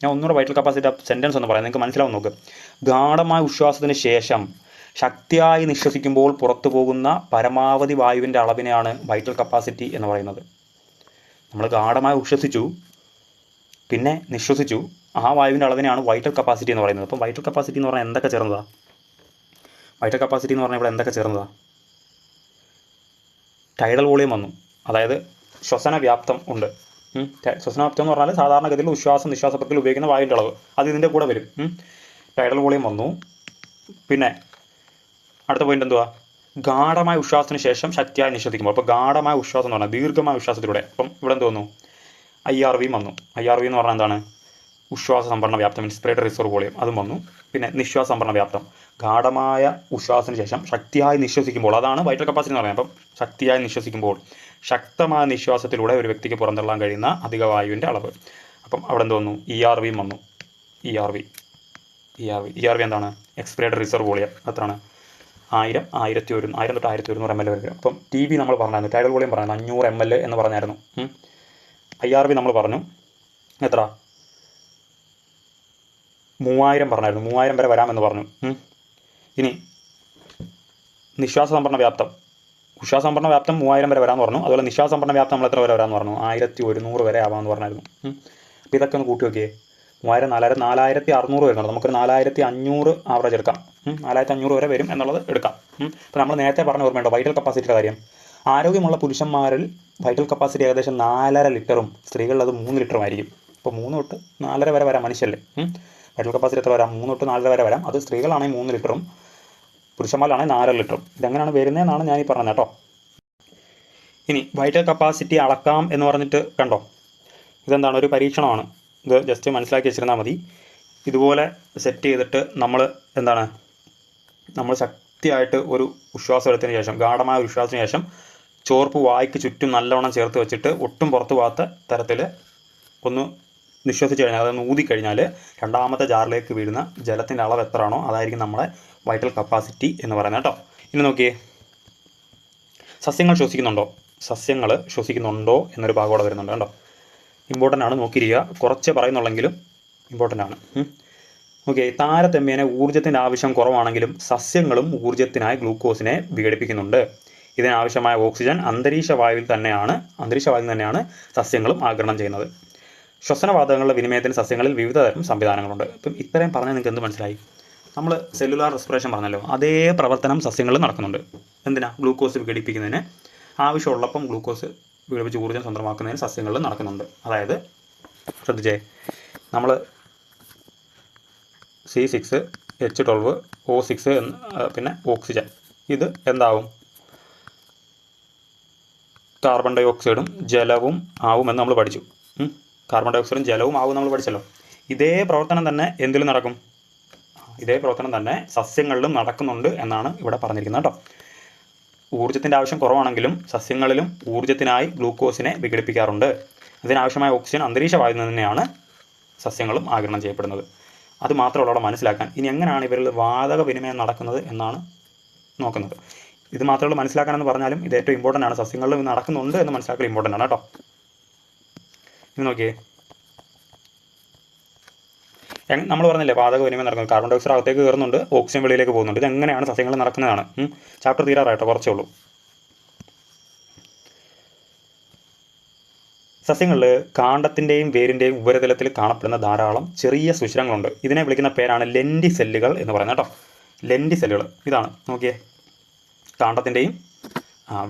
ഞാൻ ഒന്നുകൂടെ വൈറ്റൽ കപ്പാസിറ്റി സെന്റൻസ് ഒന്ന് പറയാം. നിങ്ങൾക്ക് മനസ്സിലാവും നോക്ക്. ഗാഠമായ ഉശ്വാസത്തിന് ശേഷം ശക്തിയായി നിശ്വസിക്കുമ്പോൾ പുറത്തു പോകുന്ന പരമാവധി വായുവിന്റെ അളവിനെയാണ് വൈറ്റൽ കപ്പാസിറ്റി എന്ന് പറയുന്നത്. നമ്മൾ ഗാഠമായി ഉശ്വസിച്ചു പിന്നെ നിശ്വസിച്ചു ആ വായുവിന്റെ അളവിനെയാണ് വൈറ്റൽ കപ്പാസിറ്റി എന്ന് പറയുന്നത്. അപ്പം വൈറ്റൽ കപ്പാസിറ്റി എന്ന് പറഞ്ഞാൽ എന്തൊക്കെ ചേർന്നതാ? വൈറ്റൽ കപ്പാസിറ്റി എന്ന് പറഞ്ഞാൽ ഇവിടെ എന്തൊക്കെ ചേർന്നതാ? ടൈഡൽ വോളിയം വന്നു. അതായത് ശ്വസന വ്യാപ്തം ഉണ്ട്. ഉം. ട- ശ്വസന വ്യാപ്തം എന്ന് പറഞ്ഞാൽ സാധാരണഗതിയിൽ ഉശ്വാസം നിശ്വാസ പ്രക്രിയയിൽ ഉപയോഗിക്കുന്ന വായുവിന്റെ അളവ്. അത് ഇതിന്റെ കൂടെ വരും. ടൈഡൽ വോളിയം വന്നു. പിന്നെ അടുത്ത പോയിന്റ് എന്തുവാ? ഗാഠമായ ഉശ്വാസത്തിന് ശേഷം ശക്തിയായി നിശ്വസിക്കുമ്പോൾ. അപ്പോൾ ഗാഠമായ ഉശ്വാസം എന്ന് പറഞ്ഞാൽ ദീർഘമായ ഉശ്വാസത്തിലൂടെ. അപ്പം ഇവിടെ എന്ത് വന്നു? ഐ ആർ വിയും വന്നു. ഐ ആർ വി എന്ന് പറഞ്ഞാൽ എന്താണ്? ഉശ്വാസ സംഭരണ വ്യാപ്തം ഇൻസ്പിറേറ്റർ റിസർവ് വോളിയം അതും വന്നു. പിന്നെ നിശ്വാസ സംഭരണ വ്യാപ്തം. ഗാഠമായ ഉശ്വാസത്തിന് ശേഷം ശക്തിയായി നിശ്വസിക്കുമ്പോൾ അതാണ് വൈറ്റൽ കപ്പാസിറ്റി എന്ന് പറയുന്നത്. അപ്പം ശക്തിയായി നിശ്വസിക്കുമ്പോൾ ശക്തമായ നിശ്വാസത്തിലൂടെ ഒരു വ്യക്തിക്ക് പുറന്തള്ളാൻ കഴിയുന്ന അധിക വായുവിന്റെ അളവ്. അപ്പം അവിടെ എന്ത് വന്നു? ഇ ആർ വിയും വന്നു. E R V E R V E R V എന്താണ്? എക്സ്പിറേറ്റർ റിസർവ് വോളിയം എത്രയാണ് ആയിരം ആയിരത്തി ഒരു ആയിരം തൊട്ട് ആയിരത്തി ഒരുന്നൂറ് എം എൽ വരും അപ്പം ടി വി നമ്മൾ പറഞ്ഞായിരുന്നു. ടൈഡൽ വോളിയം പറഞ്ഞു അഞ്ഞൂറ് എം എൽ എന്ന് പറഞ്ഞായിരുന്നു. ഐ ആർ വി നമ്മൾ പറഞ്ഞു. എത്ര? മൂവായിരം പറഞ്ഞായിരുന്നു. മൂവായിരം വരെ വരാമെന്ന് പറഞ്ഞു. ഇനി നിശ്വാസ സംഭരണ വ്യാപ്തം. ഉശ്വാസ സംഭരണ വ്യാപ്തം മൂവായിരം വരെ വരാമെന്ന് പറഞ്ഞു. അതുപോലെ നിശാ സംഭരണ വ്യാപ്തം നമ്മൾ എത്ര വരെ വരാമെന്ന് പറഞ്ഞു? ആയിരത്തി ഒരുന്നൂറ് വരെ ആവാമെന്ന് പറഞ്ഞായിരുന്നു. അപ്പോൾ ഇതൊക്കെ ഒന്ന് കൂട്ടി നോക്കിയേ. മൂവായിരം നാലായിരം നാലായിരത്തി അറുന്നൂറ് വരുന്നുണ്ട്. നമുക്കൊരു നാലായിരത്തി അഞ്ഞൂറ് ആവറേജ് എടുക്കാം. നാലായിരത്തി അഞ്ഞൂറ് വരെ വരും എന്നുള്ളത് എടുക്കാം. അപ്പോൾ നമ്മൾ നേരത്തെ പറഞ്ഞ ഓർമ്മയുണ്ടോ വൈറ്റൽ കപ്പാസിറ്റിയുടെ കാര്യം? ആരോഗ്യമുള്ള പുരുഷന്മാരിൽ വൈറ്റൽ കപ്പാസിറ്റി ഏകദേശം നാലര ലിറ്ററും സ്ത്രീകളിൽ അത് മൂന്ന് ലിറ്ററും ആയിരിക്കും. അപ്പോൾ മൂന്ന് തൊട്ട് നാലര വരെ വരാം മനുഷ്യല്ലേ വൈറ്റൽ കപ്പാസിറ്റി എത്ര വരാം? മൂന്ന് തൊട്ട് നാലര വരെ വരാം. അത് സ്ത്രീകളാണെങ്കിൽ മൂന്ന് ലിറ്ററും പുരുഷന്മാരാണെങ്കിൽ നാല് ലിറ്ററും ഇതെങ്ങനെയാണ് വരുന്നതെന്നാണ് ഞാൻ ഈ പറഞ്ഞത് കേട്ടോ. ഇനി വൈറ്റൽ കപ്പാസിറ്റി അളക്കാം എന്ന് പറഞ്ഞിട്ട് കണ്ടോ? ഇതെന്താണ്? ഒരു പരീക്ഷണമാണ്. ഇത് ജസ്റ്റ് മനസ്സിലാക്കി വെച്ചിരുന്നാൽ മതി. ഇതുപോലെ സെറ്റ് ചെയ്തിട്ട് നമ്മൾ എന്താണ്? നമ്മൾ ശക്തിയായിട്ട് ഒരു വിശ്വാസം എടുത്തതിന് ശേഷം ഗാഠമായ ഒരു വിശ്വാസത്തിന് ശേഷം ചോർപ്പ് വായിക്ക് ചുറ്റും നല്ലവണ്ണം ചേർത്ത് വെച്ചിട്ട് ഒട്ടും പുറത്തു പോകാത്ത തരത്തിൽ ഒന്ന് നിശ്വസിച്ച് കഴിഞ്ഞാൽ അതൊന്ന് ഊതിക്കഴിഞ്ഞാൽ രണ്ടാമത്തെ ജാറിലേക്ക് വീഴുന്ന ജലത്തിന്റെ അളവ് എത്രയാണോ അതായിരിക്കും നമ്മുടെ വൈറ്റൽ കപ്പാസിറ്റി എന്ന് പറയുന്നത് കേട്ടോ. ഇനി നോക്കിയേ. സസ്യങ്ങൾ ശ്വസിക്കുന്നുണ്ടോ? സസ്യങ്ങൾ ശ്വസിക്കുന്നുണ്ടോ എന്നൊരു ഭാഗം വരുന്നുണ്ട് കേട്ടോ ഇമ്പോർട്ടന്റ് ആണ് നോക്കിയിരിക്കുക. കുറച്ച് പറയുന്നുള്ളെങ്കിലും ഇമ്പോർട്ടന്റ് ആണ്. ഓക്കെ താരതമ്യേന ഊർജത്തിന്റെ ആവശ്യം കുറവാണെങ്കിലും സസ്യങ്ങളും ഊർജത്തിനായി ഗ്ലൂക്കോസിനെ വിഘടിപ്പിക്കുന്നുണ്ട്. ഇതിനാവശ്യമായ ഓക്സിജൻ അന്തരീക്ഷ വായുവിൽ തന്നെയാണ് അന്തരീക്ഷ വായുവിൽ തന്നെയാണ് സസ്യങ്ങളും ആഗിരണം ചെയ്യുന്നത്. ശ്വസനവാതകങ്ങളുടെ വിനിമയത്തിന് സസ്യങ്ങളിൽ വിവിധ തരം സംവിധാനങ്ങളുണ്ട്. ഇപ്പം ഇത്രയും പറഞ്ഞാൽ നിങ്ങൾക്ക് എന്ത് മനസ്സിലായി? നമ്മൾ സെല്ലുലാർ റെസ്പിറേഷൻ പറഞ്ഞല്ലോ അതേ പ്രവർത്തനം സസ്യങ്ങളിൽ നടക്കുന്നുണ്ട്. എന്തിനാ? ഗ്ലൂക്കോസ് വിഘടിപ്പിക്കുന്നതിന് ആവശ്യമുള്ളപ്പം ഗ്ലൂക്കോസ് വിഘടിപ്പിച്ച് ഊർജം സ്വന്തമാക്കുന്നതിന് സസ്യങ്ങളിൽ നടക്കുന്നുണ്ട്. അതായത് ശ്രദ്ധിച്ചേ നമ്മൾ C six H twelve O six പിന്നെ ഓക്സിജൻ. ഇത് എന്താവും? കാർബൺ ഡൈ ഓക്സൈഡും ജലവും ആവുമെന്ന് നമ്മൾ പഠിച്ചു. കാർബൺ ഡൈ ഓക്സൈഡും ജലവും ആവും നമ്മൾ പഠിച്ചല്ലോ. ഇതേ പ്രവർത്തനം തന്നെ എന്തിലും നടക്കും? ഇതേ പ്രവർത്തനം തന്നെ സസ്യങ്ങളിലും നടക്കുന്നുണ്ട് എന്നാണ് ഇവിടെ പറഞ്ഞിരിക്കുന്നത് കേട്ടോ. ഊർജത്തിന്റെ ആവശ്യം കുറവാണെങ്കിലും സസ്യങ്ങളിലും ഊർജത്തിനായി ഗ്ലൂക്കോസിനെ വിഘടിപ്പിക്കാറുണ്ട്. അതിനാവശ്യമായ ഓക്സിജൻ അന്തരീക്ഷ വായുവിൽ തന്നെയാണ് സസ്യങ്ങളും ആഗിരണം ചെയ്യപ്പെടുന്നത്. അത് മാത്രമല്ല അവിടെ മനസ്സിലാക്കാൻ. ഇനി എങ്ങനെയാണ് ഇവരിൽ വാതക വിനിമയം നടക്കുന്നത് എന്നാണ് നോക്കുന്നത്. ഇത് മാത്രമേ മനസ്സിലാക്കാനെന്ന് പറഞ്ഞാലും ഇത് ഏറ്റവും ഇമ്പോർട്ടന്റ് ആണ്. സസ്യങ്ങളിലും നടക്കുന്നുണ്ട് എന്ന് മനസ്സിലാക്കൽ ഇമ്പോർട്ടന്റ് ആണ് കേട്ടോ. ഇത് നോക്കിയേ. നമ്മൾ പറഞ്ഞില്ലേ വാതക വിനിമയം നടക്കുന്നത്. കാർബൺ ഡയോക്സൈഡ് അകത്തേക്ക് കയറുന്നുണ്ട് ഓക്സിജൻ വെളിയിലേക്ക് പോകുന്നുണ്ട്. ഇതെങ്ങനെയാണ് സസ്യങ്ങൾ നടക്കുന്നതാണ്? ചാപ്റ്റർ തീരാറായിട്ടോ കുറച്ചേ ഉള്ളൂ. സസ്യങ്ങളിൽ കാണ്ടത്തിന്റെയും വേരിന്റെയും ഉപരിതലത്തിൽ കാണപ്പെടുന്ന ധാരാളം ചെറിയ സുഷിരങ്ങളുണ്ട്. ഇതിനെ വിളിക്കുന്ന പേരാണ് ലെൻഡി സെല്ലുകൾ എന്ന് പറയുന്നത് കേട്ടോ. ലെൻഡി സെല്ലുകൾ ഇതാണ്. നോക്കിയേ. കാണ്ടത്തിന്റെയും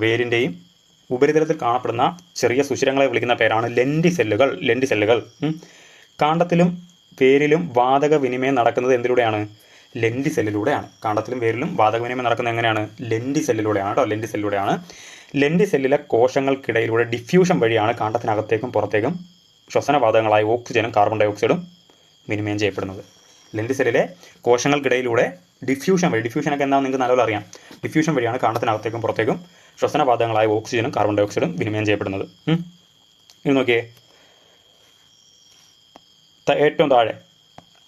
വേരിന്റെയും ഉപരിതലത്തിൽ കാണപ്പെടുന്ന ചെറിയ സുഷിരങ്ങളെ വിളിക്കുന്ന പേരാണ് ലെൻഡി സെല്ലുകൾ ലെൻഡി സെല്ലുകൾ കാണ്ടത്തിലും വേരിലും വാതക വിനിമയം നടക്കുന്നത് എന്തിലൂടെയാണ്? ലെൻഡി സെല്ലിലൂടെയാണ്. കാണ്ടത്തിലും വേരിലും വാതക വിനിമയം നടക്കുന്നത് എങ്ങനെയാണ്? ലെൻഡി സെല്ലിലൂടെയാണ് കേട്ടോ ലെൻഡി സെല്ലിലൂടെയാണ്. ലെൻഡി സെല്ലിലെ കോശങ്ങൾക്കിടയിലൂടെ ഡിഫ്യൂഷൻ വഴിയാണ് കാണ്ടത്തിനകത്തേക്കും പുറത്തേക്കും ശ്വസനവാതകങ്ങളായ ഓക്സിജനും കാർബൺ ഡൈ ഓക്സൈഡും വിനിമയം ചെയ്യപ്പെടുന്നത്. ലെൻഡി സെല്ലിലെ കോശങ്ങൾക്കിടയിലൂടെ ഡിഫ്യൂഷൻ വഴി ഡിഫ്യൂഷനൊക്കെ എന്താണെന്ന് നിങ്ങൾക്ക് നല്ലപോലെ അറിയാം. ഡിഫ്യൂഷൻ വഴിയാണ് കാണ്ടത്തിനകത്തേക്കും പുറത്തേക്കും ശ്വസനവാതകങ്ങളായ ഓക്സിജനും കാർബൺ ഡൈ ഓക്സൈഡും വിനിമയം ചെയ്യപ്പെടുന്നത്. ഇത് നോക്കിയേ. ഏറ്റവും താഴെ.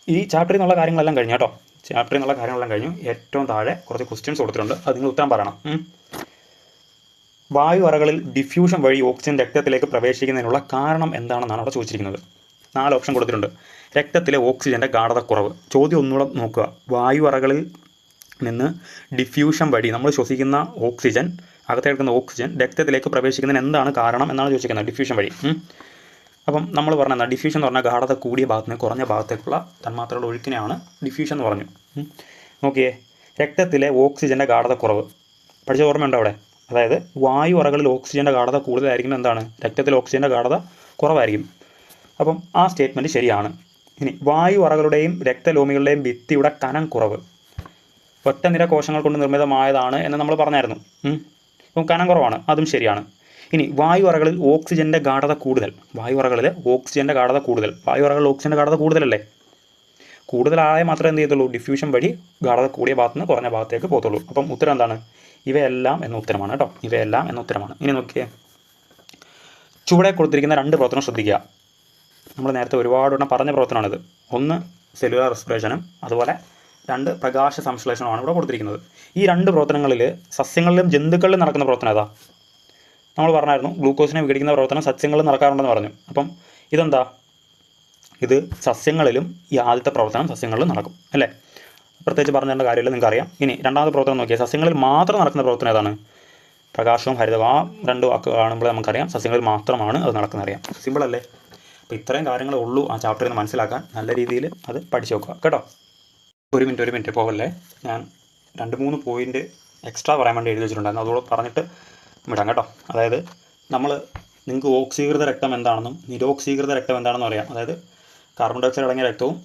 ഈ ചാപ്റ്ററിൽ നിന്നുള്ള കാര്യങ്ങളെല്ലാം കഴിഞ്ഞു കേട്ടോ. ചാപ്റ്ററിൽ നിന്നുള്ള കാര്യങ്ങളെല്ലാം കഴിഞ്ഞു. ഏറ്റവും താഴെ കുറച്ച് ക്വസ്റ്റ്യൻസ് കൊടുത്തിട്ടുണ്ട്. അത് നിങ്ങൾ ഉത്തരം പറയണം. വായു അറകളിൽ ഡിഫ്യൂഷൻ വഴി ഓക്സിജൻ രക്തത്തിലേക്ക് പ്രവേശിക്കുന്നതിനുള്ള കാരണം എന്താണെന്നാണ് അവിടെ ചോദിച്ചിരിക്കുന്നത്. നാല് ഓപ്ഷൻ കൊടുത്തിട്ടുണ്ട്. രക്തത്തിലെ ഓക്സിജന്റെ കുറവ് ചോദ്യം ഒന്നുകൂടെ നോക്കുക. വായു അറകളിൽ നിന്ന് ഡിഫ്യൂഷൻ വഴി നമ്മൾ ശ്വസിക്കുന്ന ഓക്സിജൻ അകത്തേക്കുന്ന ഓക്സിജൻ രക്തത്തിലേക്ക് പ്രവേശിക്കുന്നതിന് എന്താണ് കാരണം എന്നാണ് ചോദിച്ചിരിക്കുന്നത്. ഡിഫ്യൂഷൻ വഴി. അപ്പം നമ്മൾ പറഞ്ഞ ഡിഫ്യൂഷൻ എന്ന് പറഞ്ഞാൽ ഗാഠത കൂടിയ ഭാഗത്തു നിന്ന് കുറഞ്ഞ ഭാഗത്തേക്കുള്ള തന്മാത്രയുടെ ഒഴുക്കിനെയാണ് ഡിഫ്യൂഷൻ എന്ന് പറഞ്ഞു ഓക്കെ രക്തത്തിലെ ഓക്സിജന്റെ ഗാഠത കുറവ്. പഠിച്ച ഓർമ്മയുണ്ടോ അവിടെ? അതായത് വായു അറകളിൽ ഓക്സിജന്റെ ഗാഠത കൂടുതലായിരിക്കും എന്താണ്? രക്തത്തിൽ ഓക്സിജന്റെ ഗാഠത കുറവായിരിക്കും. അപ്പം ആ സ്റ്റേറ്റ്മെന്റ് ശരിയാണ്. ഇനി വായു അറകളുടെയും രക്തലോമികളുടെയും ഭിത്തിയുടെ കനം കുറവ്. ഒറ്റ നിര കോശങ്ങൾ കൊണ്ട് നിർമ്മിതമായതാണ് എന്ന് നമ്മൾ പറഞ്ഞായിരുന്നു. അപ്പം കനം കുറവാണ്. അതും ശരിയാണ്. ഇനി വായു അറകളിൽ ഓക്സിജന്റെ ഗാഠത കൂടുതൽ. വായു അറകളിൽ ഓക്സിജന്റെ ഗാഠത കൂടുതൽ. വായു അറകളിൽ ഓക്സിജന്റെ ഗാഠത കൂടുതലല്ലേ? കൂടുതലായ മാത്രമേ എന്ത് ചെയ്യത്തുള്ളൂ? ഡിഫ്യൂഷൻ വഴി ഗാഠത കൂടിയ ഭാഗത്ത് നിന്ന് കുറഞ്ഞ ഭാഗത്തേക്ക് പോകത്തുള്ളൂ. അപ്പം ഉത്തരം എന്താണ്? ഇവയെല്ലാം എന്ന ഉത്തരമാണ് കേട്ടോ. ഇവയെല്ലാം എന്ന ഉത്തരമാണ്. ഇനി നോക്കിയേ. ചുവടെ കൊടുത്തിരിക്കുന്ന രണ്ട് പ്രവർത്തനം ശ്രദ്ധിക്കുക. നമ്മൾ നേരത്തെ ഒരുപാട് എണ്ണം പറഞ്ഞ പ്രവർത്തനമാണിത്. ഒന്ന് സെല്ലുലാർ റെസ്പിറേഷനും അതുപോലെ രണ്ട് പ്രകാശ സംശ്ലേഷണമാണ് ഇവിടെ കൊടുത്തിരിക്കുന്നത്. ഈ രണ്ട് പ്രവർത്തനങ്ങളിൽ സസ്യങ്ങളിലും ജന്തുക്കളിലും നടക്കുന്ന പ്രവർത്തനം ഏതാ? നമ്മൾ പറഞ്ഞായിരുന്നു ഗ്ലൂക്കോസിനെ വിഘടിക്കുന്ന പ്രവർത്തനം സസ്യങ്ങളിൽ നടക്കാറുണ്ടെന്ന് പറഞ്ഞു. അപ്പം ഇതെന്താ? ഇത് സസ്യങ്ങളിലും ഈ ആദ്യത്തെ പ്രവർത്തനം സസ്യങ്ങളിലും നടക്കും അല്ലേ? പ്രത്യേകിച്ച് പറഞ്ഞേണ്ട കാര്യമില്ല നിങ്ങൾക്ക് അറിയാം ഇനി രണ്ടാമത്തെ പ്രവർത്തനം നോക്കിയാൽ സസ്യങ്ങളിൽ മാത്രം നടക്കുന്ന പ്രവർത്തനം ഏതാണ്? പ്രകാശവും ഹരിതവും ആ രണ്ട് വാക്ക് കാണുമ്പോൾ നമുക്കറിയാം സസ്യങ്ങളിൽ മാത്രമാണ് അത് നടക്കുന്നത് അറിയാം. സിമ്പിൾ അല്ലേ? അപ്പോൾ ഇത്രയും കാര്യങ്ങളേ ഉള്ളൂ ആ ചാപ്റ്ററിൽ നിന്ന് മനസ്സിലാക്കാൻ. നല്ല രീതിയിൽ അത് പഠിച്ചു നോക്കുക കേട്ടോ? ഒരു മിനിറ്റ് ഒരു മിനിറ്റ്. പോകല്ലേ ഞാൻ രണ്ട് മൂന്ന് പോയിന്റ് എക്സ്ട്രാ പറയാൻ വേണ്ടി എഴുതി വെച്ചിട്ടുണ്ടായിരുന്നു. അതുകൂടെ പറഞ്ഞിട്ട് വിടാം കേട്ടോ. അതായത് നമ്മൾ നിങ്ങൾക്ക് ഓക്സീകൃത രക്തം എന്താണെന്നും നിരോക്സീകൃത രക്തം എന്താണെന്നും അറിയാം. അതായത് കാർബൺ ഡയോക്സൈഡ് അടങ്ങിയ രക്തവും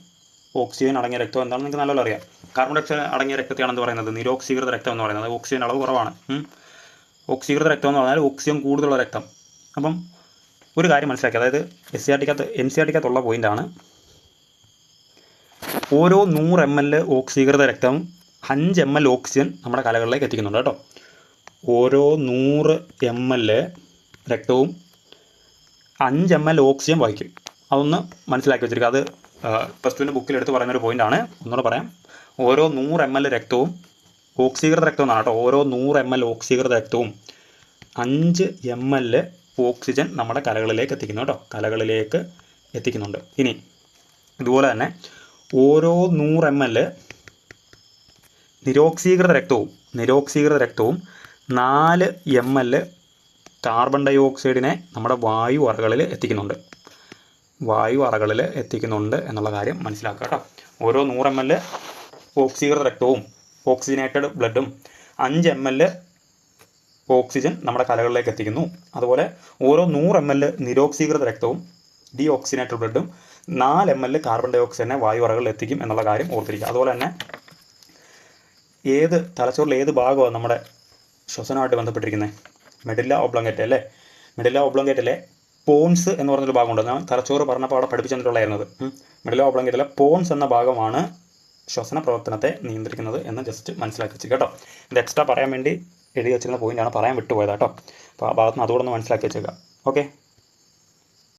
ഓക്സിജൻ അടങ്ങിയ രക്തം എന്താണെന്ന് നിങ്ങൾക്ക് നല്ലപോലെ അറിയാം. കാർബൺ ഡയോക്സൈഡ് അടങ്ങിയ രക്തത്തെയാണെന്ന് പറയുന്നത്? നിരോക്സീകൃത രക്തം എന്ന് പറയുന്നത്. ഓക്സിജൻ അളവ് കുറവാണ്. ഓക്സീകൃത രക്തം എന്ന് പറഞ്ഞാൽ ഓക്സിജൻ കൂടുതലുള്ള രക്തം. അപ്പം ഒരു കാര്യം മനസ്സിലാക്കി. അതായത് എസ് സി ആർ ടിക്കകത്ത് എൻ സി ആർ ടിക്കകത്തുള്ള പോയിന്റാണ് ഓരോ നൂറ് എം എൽ ഓക്സീകൃത രക്തം അഞ്ച് എം എൽ ഓക്സിജൻ നമ്മുടെ കലകളിലേക്ക് എത്തിക്കുന്നുണ്ട് കേട്ടോ. ഓരോ നൂറ് എം എൽ രക്തവും അഞ്ച് എം എൽ ഓക്സിജൻ വഹിക്കും. അതൊന്ന് മനസ്സിലാക്കി വെച്ചിരിക്കുക. അത് പ്ലസ് ടുവിന്റെ പറയുന്ന ഒരു പോയിന്റാണ് ഒന്നുകൂടെ പറയാം. ഓരോ നൂറ് എം എൽ രക്തവും ഓക്സീകൃത രക്തം എന്നാണ് കേട്ടോ. ഓരോ നൂറ് എം എൽ ഓക്സീകൃത രക്തവും അഞ്ച് എം എൽ ഓക്സിജൻ നമ്മുടെ കലകളിലേക്ക് എത്തിക്കുന്നു കേട്ടോ. കലകളിലേക്ക് എത്തിക്കുന്നുണ്ട്. ഇനി ഇതുപോലെ തന്നെ ഓരോ നൂറ് എം എൽ നിരോക്സീകൃത രക്തവും നിരോക്സീകൃത രക്തവും നാല് എം എൽ കാർബൺ ഡൈ ഓക്സൈഡിനെ നമ്മുടെ വായു അറകളിൽ എത്തിക്കുന്നുണ്ട്. വായു അറകളിൽ എത്തിക്കുന്നുണ്ട് എന്നുള്ള കാര്യം മനസ്സിലാക്കുക കേട്ടോ. ഓരോ നൂറ് എം എൽ ഓക്സീകൃത രക്തവും ഓക്സിജനേറ്റഡ് ബ്ലഡും അഞ്ച് എം എൽ ഓക്സിജൻ നമ്മുടെ കലകളിലേക്ക് എത്തിക്കുന്നു. അതുപോലെ ഓരോ നൂറ് എം എൽ നിരോക്സീകൃത രക്തവും ഡി ഓക്സിജനേറ്റഡ് ബ്ലഡും നാല് എം എൽ കാർബൺ ഡൈ ഓക്സൈഡിനെ വായു അറകളിൽ എത്തിക്കും എന്നുള്ള കാര്യം ഓർത്തിരിക്കുക. അതുപോലെ തന്നെ ഏത് തലച്ചോറിൽ ഏത് ഭാഗമാണ് നമ്മുടെ ശ്വസനമായിട്ട് ബന്ധപ്പെട്ടിരിക്കുന്നത് മെഡില്ല ഓബ്ലോങ്കേറ്റ് അല്ലേ? മെഡില്ല ഓബ്ലോങ്കേറ്റിലെ പോൺസ് എന്ന് പറഞ്ഞൊരു ഭാഗമുണ്ട്. ഞാൻ തലച്ചോറ് പറഞ്ഞപ്പോൾ അവിടെ പഠിപ്പിച്ചു തന്നിട്ടുള്ളായിരുന്നത് മെഡില്ല ഒബ്ലോങ്കേറ്റിലെ പോൺസ് എന്ന ഭാഗമാണ് ശ്വസന പ്രവർത്തനത്തെ നിയന്ത്രിക്കുന്നത് എന്ന് ജസ്റ്റ് മനസ്സിലാക്കി വെച്ചു. കേട്ടോ. ഇത് എക്സ്ട്രാ പറയാൻ വേണ്ടി എഴുതി വെച്ചിരുന്ന പോയിന്റാണ് പറയാൻ വിട്ടുപോയത് കേട്ടോ. അപ്പോൾ ആ ഭാഗത്ത് നിന്ന് അതുകൂടെ ഒന്ന് മനസ്സിലാക്കി വെച്ചേക്കാം. ഓക്കെ